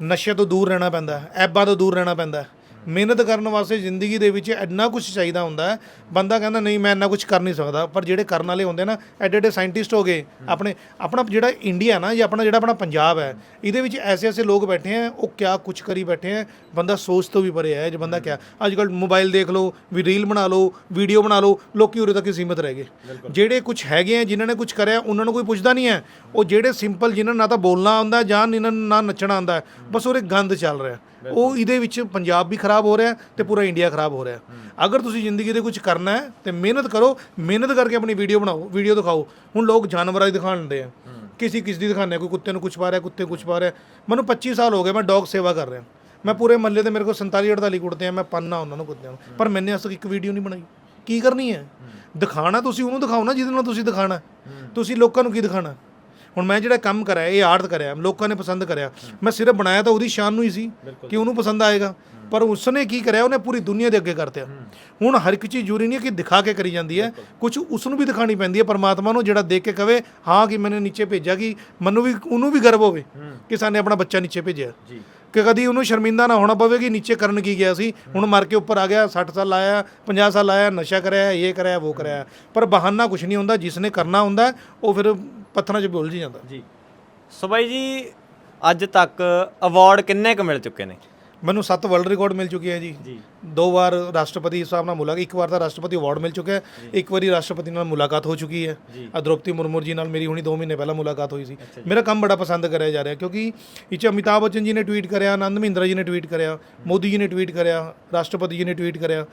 ਨਸ਼ੇ ਤੋਂ ਦੂਰ ਰਹਿਣਾ ਪੈਂਦਾ। ਹੈ ਐਬਾਂ ਤੋਂ ਦੂਰ ਰਹਿਣਾ ਪੈਂਦਾ। ਹੈ ਮਿਹਨਤ ਕਰਨ ਵਾਸਤੇ ਜ਼ਿੰਦਗੀ ਦੇ ਵਿੱਚ ਇੰਨਾ ਕੁਝ ਚਾਹੀਦਾ ਹੁੰਦਾ ਹੈ। ਬੰਦਾ ਕਹਿੰਦਾ ਨਹੀਂ ਮੈਂ ਇੰਨਾ ਕੁਝ ਕਰ ਨਹੀਂ ਸਕਦਾ। ਪਰ ਜਿਹੜੇ ਕਰਨ ਵਾਲੇ ਹੁੰਦੇ ਨਾ ਐਡੇ ਐਡੇ ਸਾਇੰਟਿਸਟ ਹੋ ਗਏ ਆਪਣੇ ਆਪਣਾ ਜਿਹੜਾ ਇੰਡੀਆ ਨਾ ਜਾਂ ਆਪਣਾ ਜਿਹੜਾ ਆਪਣਾ ਪੰਜਾਬ ਹੈ ਇਹਦੇ ਵਿੱਚ ਐਸੇ ਐਸੇ ਲੋਕ ਬੈਠੇ ਆ ਉਹ ਕਿਆ ਕੁਝ ਕਰੀ ਬੈਠੇ ਆ ਬੰਦਾ ਸੋਚ ਤੋਂ ਵੀ ਪਰੇ ਹੈ ਜੇ ਬੰਦਾ ਕਿਆ ਅੱਜ ਕੱਲ ਮੋਬਾਈਲ ਦੇਖ ਲਓ ਵੀ ਰੀਲ ਬਣਾ ਲਓ ਵੀਡੀਓ ਬਣਾ ਲਓ ਲੋਕੀ ਉਰੇ ਤੱਕ ਹੀ ਸੀਮਿਤ ਰਹਿ ਗਏ। ਜਿਹੜੇ ਕੁਝ ਹੈਗੇ ਆ ਜਿਨ੍ਹਾਂ ਨੇ ਕੁਝ ਕਰਿਆ ਉਹਨਾਂ ਨੂੰ ਕੋਈ ਪੁੱਛਦਾ ਨਹੀਂ ਹੈ। ਉਹ ਜਿਹੜੇ ਸਿੰਪਲ ਜਿਨ੍ਹਾਂ ਨੂੰ ਨਾ ਤਾਂ ਬੋਲਣਾ ਆਉਂਦਾ ਜਾਂ ਇਹਨਾਂ ਨੂੰ ਨਾ ਨੱਚਣਾ ਆਉਂਦਾ ਬਸ ਉਹਰੇ ਗੰਦ ਚੱਲ ਰਿਹਾ। ਉਹ ਇਹਦੇ ਵਿੱਚ ਪੰਜਾਬ ਵੀ ਖਰਾਬ ਹੋ ਰਿਹਾ ਤੇ ਪੂਰਾ ਇੰਡੀਆ ਖਰਾਬ ਹੋ ਰਿਹਾ। ਅਗਰ ਤੁਸੀਂ ਜ਼ਿੰਦਗੀ ਦੇ ਕੁਝ ਕਰਨਾ ਹੈ ਤੇ ਮਿਹਨਤ ਕਰੋ ਮਿਹਨਤ ਕਰਕੇ ਆਪਣੀ ਵੀਡੀਓ ਬਣਾਓ ਵੀਡੀਓ ਦਿਖਾਓ। ਹੁਣ ਲੋਕ ਜਾਨਵਰਾਂ ਦੀ ਦਿਖਾਣ ਦਿੰਦੇ ਆ। ਕਿਸੇ ਕਿਸ ਦੀ ਦਿਖਾਉਂਦੇ ਕੋਈ ਕੁੱਤੇ ਨੂੰ ਕੁਝ ਪਾ ਰਿਹਾ ਕੁੱਤੇ ਕੁਝ ਪਾ ਰਿਹਾ। ਮੈਨੂੰ 25 ਸਾਲ ਹੋ ਗਏ ਮੈਂ ਡੌਗ ਸੇਵਾ ਕਰ ਰਿਹਾ। ਮੈਂ ਪੂਰੇ ਮਹੱਲੇ ਤੇ ਮੇਰੇ ਕੋਲ 47 48 ਕੁੱਤੇ ਆ ਮੈਂ ਪੰਨਾ ਉਹਨਾਂ ਨੂੰ ਕੁੱਤਿਆਂ ਨੂੰ। ਪਰ ਮੈंने ਅਸ ਇੱਕ ਵੀਡੀਓ ਨਹੀਂ ਬਣਾਈ। ਕੀ ਕਰਨੀ ਹੈ? ਦਿਖਾਣਾ ਤੁਸੀਂ ਉਹਨੂੰ ਦਿਖਾਓ ਨਾ ਜਿਹਦੇ ਨਾਲ ਤੁਸੀਂ ਦਿਖਾਣਾ ਤੁਸੀਂ ਲੋਕਾਂ ਨੂੰ ਕੀ ਦਿਖਾਣਾ ਹੁਣ ਮੈਂ ਜਿਹੜਾ ਕੰਮ ਕਰਿਆ ਇਹ ਆਰਟ ਕਰਿਆ ਲੋਕਾਂ ਨੇ ਪਸੰਦ ਕਰਿਆ ਮੈਂ ਸਿਰਫ ਬਣਾਇਆ ਤਾਂ ਉਹਦੀ ਸ਼ਾਨ ਨੂੰ ਹੀ ਸੀ ਕਿ ਉਹਨੂੰ ਪਸੰਦ ਆਏਗਾ। ਪਰ ਉਸਨੇ ਕੀ ਕਰਿਆ ਉਹਨੇ ਪੂਰੀ ਦੁਨੀਆ ਦੇ ਅੱਗੇ ਕਰਤਿਆ। ਹੁਣ ਹਰ ਇੱਕ ਚੀਜ਼ ਜ਼ਰੂਰੀ ਨਹੀਂ ਕਿ ਦਿਖਾ ਕੇ ਕਰੀ ਜਾਂਦੀ ਹੈ ਕੁਝ ਉਸ ਨੂੰ ਵੀ ਦਿਖਾਣੀ ਪੈਂਦੀ ਹੈ ਪਰਮਾਤਮਾ ਨੂੰ ਜਿਹੜਾ ਦੇਖ ਕੇ ਕਵੇ ਹਾਂ ਕਿ ਮੈंने ਨੀਚੇ ਭੇਜਿਆ ਕਿ ਮੈਨੂੰ ਵੀ ਉਹਨੂੰ ਵੀ ਗਰਵ ਹੋਵੇ ਕਿ ਸਾਨੇ ਆਪਣਾ ਬੱਚਾ ਨੀਚੇ ਭੇਜਿਆ। ਜੀ। ਕਿ ਕਦੀ ਉਹਨੂੰ ਸ਼ਰਮਿੰਦਾ ਨਾ ਹੋਣਾ ਪਵੇ ਕਿ ਨੀਚੇ ਕਰਨ ਕੀ ਗਿਆ ਸੀ। ਹੁਣ ਮਰ ਕੇ ਉੱਪਰ ਆ ਗਿਆ 60 ਸਾਲ ਲਾਇਆ 50 ਸਾਲ ਲਾਇਆ ਨਸ਼ਾ ਕਰਿਆ ਇਹ ਕਰਿਆ ਉਹ ਕਰਿਆ। ਪਰ ਬਹਾਨਾ ਕੁਝ ਨਹੀਂ ਹੁੰਦਾ ਜਿਸ ਨੇ ਕਰਨਾ ਹੁੰਦਾ ਉਹ ਫਿਰ ਪੱਥਰਾਂ 'ਚ ਉਲਝ ਜਾਂਦਾ। ਜੀ। ਸੋ ਬਾਈ ਜੀ ਅੱਜ ਤੱਕ ਅਵਾਰਡ ਕਿੰਨੇ ਕੁ ਮਿਲ ਚੁੱਕੇ ਨੇ? ਮੈਨੂੰ 7 ਵਰਲਡ ਰਿਕਾਰਡ ਮਿਲ ਚੁੱਕੇ ਹੈ ਜੀ। ਜੀ। ਦੋ ਵਾਰ ਰਾਸ਼ਟਰਪਤੀ ਸਾਹਿਬ ਨਾਲ ਮੁਲਾਕਾਤ ਇੱਕ ਵਾਰ ਤਾਂ ਰਾਸ਼ਟਰਪਤੀ ਅਵਾਰਡ ਮਿਲ ਚੁੱਕਿਆ ਹੈ। ਇੱਕ ਵਾਰੀ ਰਾਸ਼ਟਰਪਤੀ ਨਾਲ ਮੁਲਾਕਾਤ ਹੋ ਚੁੱਕੀ ਹੈ। ਆ ਦ੍ਰੋਪਦੀ ਮੁਰਮੂ ਜੀ ਨਾਲ ਮੇਰੀ ਹੁਣੀ 2 ਮਹੀਨੇ ਪਹਿਲਾਂ ਮੁਲਾਕਾਤ ਹੋਈ ਸੀ। ਮੇਰਾ ਕੰਮ ਬੜਾ ਪਸੰਦ ਕਰਿਆ ਜਾ ਰਿਹਾ ਕਿਉਂਕਿ ਇਹ 'ਚ ਅਮਿਤਾਭ ਬੱਚਨ ਜੀ ਨੇ ਟਵੀਟ ਕਰਿਆ ਆਨੰਦ ਮਹਿੰਦਰਾ ਜੀ ਨੇ ਟਵੀਟ ਕਰਿਆ ਮੋਦੀ ਜੀ ਨੇ ਟਵੀਟ ਕਰਿਆ ਰਾਸ਼ਟਰਪਤੀ ਜੀ ਨੇ ਟਵੀਟ ਕਰਿਆ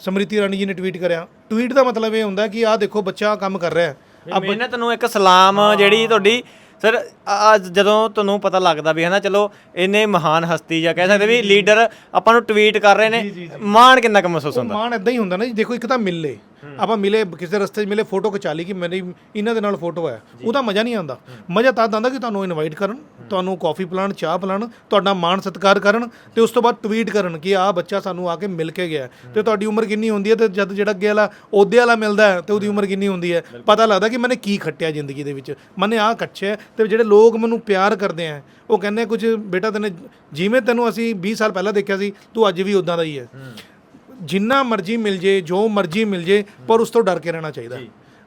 ਸਮ੍ਰਿਤੀ ਇਰਾਨੀ ਜੀ ਨੇ ਟਵੀਟ ਕਰਿਆ। ਟਵੀਟ ਦਾ ਮਤਲਬ ਇਹ ਹੁੰਦਾ ਕਿ ਆਹ ਦੇਖੋ ਬੱਚਾ ਕੰਮ ਕਰ ਰਿਹਾ ਹੈ। ਮਿਹਨਤ ਨੂੰ ਇੱਕ ਸਲਾਮ ਜਿਹੜੀ ਤੁਹਾਡੀ ਸਰ ਜਦੋਂ ਤੁਹਾਨੂੰ ਪਤਾ ਲੱਗਦਾ ਵੀ ਹਨਾ ਚਲੋ ਇਹਨੇ ਮਹਾਨ ਹਸਤੀ ਜਾਂ ਕਹਿ ਸਕਦੇ ਵੀ ਲੀਡਰ ਆਪਾਂ ਨੂੰ ਟਵੀਟ ਕਰ ਰਹੇ ਨੇ ਮਾਣ ਕਿੰਨਾ ਕੁ ਮਹਿਸੂਸ ਹੁੰਦਾ? ਮਾਣ ਇਦਾਂ ਹੀ ਹੁੰਦਾ ਨਾ ਜੀ ਦੇਖੋ ਇੱਕ ਤਾਂ ਮਿਲੇ ਆਪਾਂ ਮਿਲੇ ਕਿਸੇ ਰਸਤੇ 'ਚ ਮਿਲੇ ਫੋਟੋ ਖਿਚਾ ਲਈ ਕਿ ਮੇਰੀ ਇਹਨਾਂ ਦੇ ਨਾਲ ਫੋਟੋ ਹੈ ਉਹਦਾ ਮਜ਼ਾ ਨਹੀਂ ਆਉਂਦਾ। ਮਜ਼ਾ ਤਾਂ ਆਉਂਦਾ ਕਿ ਤੁਹਾਨੂੰ ਇਨਵਾਈਟ ਕਰਨ ਤੁਹਾਨੂੰ ਕਾਫੀ ਪਿਲਾਉਣ ਚਾਹ ਪਿਲਾਉਣ ਤੁਹਾਡਾ ਮਾਣ ਸਤਿਕਾਰ ਕਰਨ ਤੇ ਉਸ ਤੋਂ ਬਾਅਦ ਟਵੀਟ ਕਰਨ ਕਿ ਆਹ ਬੱਚਾ ਸਾਨੂੰ ਆ ਕੇ ਮਿਲ ਕੇ ਗਿਆ। ਤੇ ਤੁਹਾਡੀ ਉਮਰ ਕਿੰਨੀ ਹੁੰਦੀ ਹੈ ਤੇ ਜਦ ਜਿਹੜਾ ਅੱਗੇ ਵਾਲਾ ਉਹਦੇ ਵਾਲਾ ਮਿਲਦਾ ਤੇ ਉਹਦੀ ਉਮਰ ਕਿੰਨੀ ਹੁੰਦੀ ਹੈ? ਪਤਾ ਲੱਗਦਾ ਕਿ ਮੈंने ਕੀ ਖੱਟਿਆ ਜ਼ਿੰਦਗੀ ਦੇ ਵਿੱਚ। ਮੈंने ਆਹ ਕੱਚਿਆ ਤੇ ਜਿਹੜੇ ਲੋਕ ਮੈਨੂੰ ਪਿਆਰ ਕਰਦੇ ਆ ਉਹ ਕਹਿੰਦੇ ਆ ਕੁਝ ਬੇਟਾ ਤੈਨੇ ਜਿਵੇਂ ਤੈਨੂੰ ਅਸੀਂ 20 ਸਾਲ ਪਹਿਲਾਂ ਦੇਖਿਆ ਸੀ ਤੂੰ ਅੱਜ ਵੀ ਉਦਾਂ ਦਾ ਹੀ। ਹੈ। ਜਿੰਨਾ ਮਰਜ਼ੀ ਮਿਲ ਜੇ ਜੋ ਮਰਜ਼ੀ ਮਿਲ ਜੇ ਪਰ ਉਸ ਤੋਂ ਡਰ ਕੇ ਰਹਿਣਾ ਚਾਹੀਦਾ।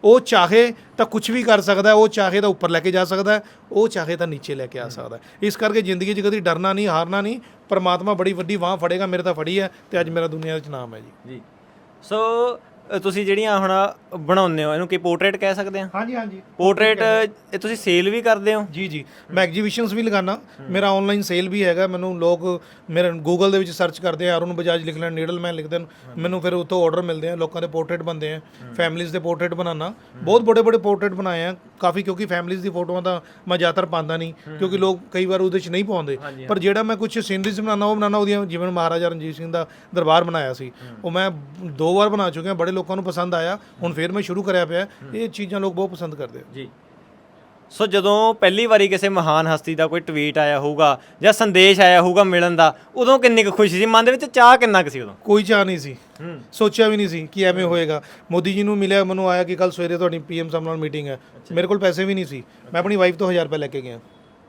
ਉਹ ਚਾਹੇ ਤਾਂ ਕੁਝ ਵੀ ਕਰ ਸਕਦਾ ਉਹ ਚਾਹੇ ਤਾਂ ਉੱਪਰ ਲੈ ਕੇ ਜਾ ਸਕਦਾ ਉਹ ਚਾਹੇ ਤਾਂ ਨੀਚੇ ਲੈ ਕੇ ਆ ਸਕਦਾ। ਇਸ ਕਰਕੇ ਜ਼ਿੰਦਗੀ 'ਚ ਕਦੀ ਡਰਨਾ ਨਹੀਂ ਹਾਰਨਾ ਨਹੀਂ ਪਰਮਾਤਮਾ ਬੜੀ ਵੱਡੀ ਬਾਹ ਫੜੇਗਾ ਮੇਰੇ ਤਾਂ ਫੜੀ ਹੈ ਤੇ ਅੱਜ ਮੇਰਾ ਦੁਨੀਆ ਵਿੱਚ ਨਾਮ ਹੈ ਜੀ। ਜੀ। ਸੋ ਅ, ਤੁਸੀਂ ਜਿਹੜੀਆਂ ਹੁਣ ਬਣਾਉਂਦੇ ਹੋ ਇਹਨੂੰ ਕੀ ਪੋਰਟਰੇਟ ਕਹਿ ਸਕਦੇ ਆ? ਹਾਂਜੀ ਹਾਂਜੀ। ਪੋਰਟਰੇਟ ਇਹ ਤੁਸੀਂ ਸੇਲ ਵੀ ਕਰਦੇ ਹੋ? ਜੀ ਜੀ। ਮੈਂ ਐਗਜੀਬਿਸ਼ਨਸ ਵੀ ਲਗਾਨਾ ਮੇਰਾ ਆਨਲਾਈਨ ਸੇਲ ਵੀ ਹੈਗਾ। ਮੈਨੂੰ ਲੋਕ ਮੇਰੇ ਗੂਗਲ ਦੇ ਵਿੱਚ ਸਰਚ ਕਰਦੇ ਆ ਅਰੁਣ ਬਜਾਜ ਲਿਖ ਲੈਣ ਨੀਡਲ ਮੈਨ ਲਿਖਦੇ ਨੇ ਮੈਨੂੰ ਫਿਰ ਉੱਥੋਂ ਆਰਡਰ ਮਿਲਦੇ ਆ ਲੋਕਾਂ ਦੇ ਪੋਰਟਰੇਟ ਬਣਦੇ ਆ। ਫੈਮਿਲੀਜ਼ ਦੇ ਪੋਰਟਰੇਟ ਬਣਾਉਣਾ ਬਹੁਤ ਬੜੇ ਬੜੇ ਪੋਰਟਰੇਟ ਬਣਾਏ ਆ। ਕਾਫੀ ਕਿਉਂਕਿ ਫੈਮਿਲੀਜ਼ ਦੀ ਫੋਟੋਆਂ ਤਾਂ ਮੈਂ ਜ਼ਿਆਦਾਤਰ ਪਾਉਂਦਾ ਨਹੀਂ ਕਿਉਂਕਿ ਲੋਕ ਕਈ ਵਾਰ ਉਹਦੇ 'ਚ ਨਹੀਂ ਪਾਉਂਦੇ। ਪਰ ਜਿਹੜਾ ਮੈਂ ਕੁਝ ਸੀਨਰੀਜ਼ ਬਣਾਉਣਾ ਉਹ ਬਣਾਉਣਾ ਉਹਦੀਆਂ ਜਿਵੇਂ ਮਹਾਰਾਜਾ ਰਣਜੀਤ ਸਿੰਘ ਦਾ ਦਰਬਾਰ ਬਣਾਇਆ ਸੀ। ਉਹ ਮੈਂ ਦੋ ਵਾਰ ਬਣਾ ਚੁੱਕਿਆ ਬੜੇ ਲੋਕਾਂ ਨੂੰ ਪਸੰਦ ਆਇਆ ਹੁਣ ਫਿਰ ਮੈਂ ਸ਼ੁਰੂ ਕਰਿਆ ਪਿਆ ਇਹ ਚੀਜ਼ਾਂ ਲੋਕ ਬਹੁਤ ਪਸੰਦ ਕਰਦੇ ਆ। ਜੀ। ਸੋ ਜਦੋਂ ਪਹਿਲੀ ਵਾਰੀ ਕਿਸੇ ਮਹਾਨ ਹਸਤੀ ਦਾ ਕੋਈ ਟਵੀਟ ਆਇਆ ਹੋਊਗਾ ਜਾਂ ਸੰਦੇਸ਼ ਆਇਆ ਹੋਊਗਾ ਮਿਲਣ ਦਾ ਉਦੋਂ ਕਿੰਨੀ ਕੁ ਖੁਸ਼ੀ ਸੀ? ਮਨ ਦੇ ਵਿੱਚ ਚਾਹ ਕਿੰਨਾ ਕੁ ਸੀ ਉਦੋਂ? ਕੋਈ ਚਾਹ ਨਹੀਂ ਸੀ। ਸੋਚਿਆ ਵੀ ਨਹੀਂ ਸੀ ਕਿ ਐਵੇਂ ਹੋਏਗਾ। ਮੋਦੀ ਜੀ ਨੂੰ ਮਿਲਿਆ ਮੈਨੂੰ ਆਇਆ ਕਿ ਕੱਲ ਸਵੇਰੇ ਤੁਹਾਡੀ ਪੀਐਮ ਸਾਹਿਬ ਨਾਲ ਮੀਟਿੰਗ ਹੈ। ਮੇਰੇ ਕੋਲ ਪੈਸੇ ਵੀ ਨਹੀਂ ਸੀ। ਮੈਂ ਆਪਣੀ ਵਾਈਫ ਤੋਂ 1000 ਰੁਪਏ ਲੈ ਕੇ ਗਿਆ।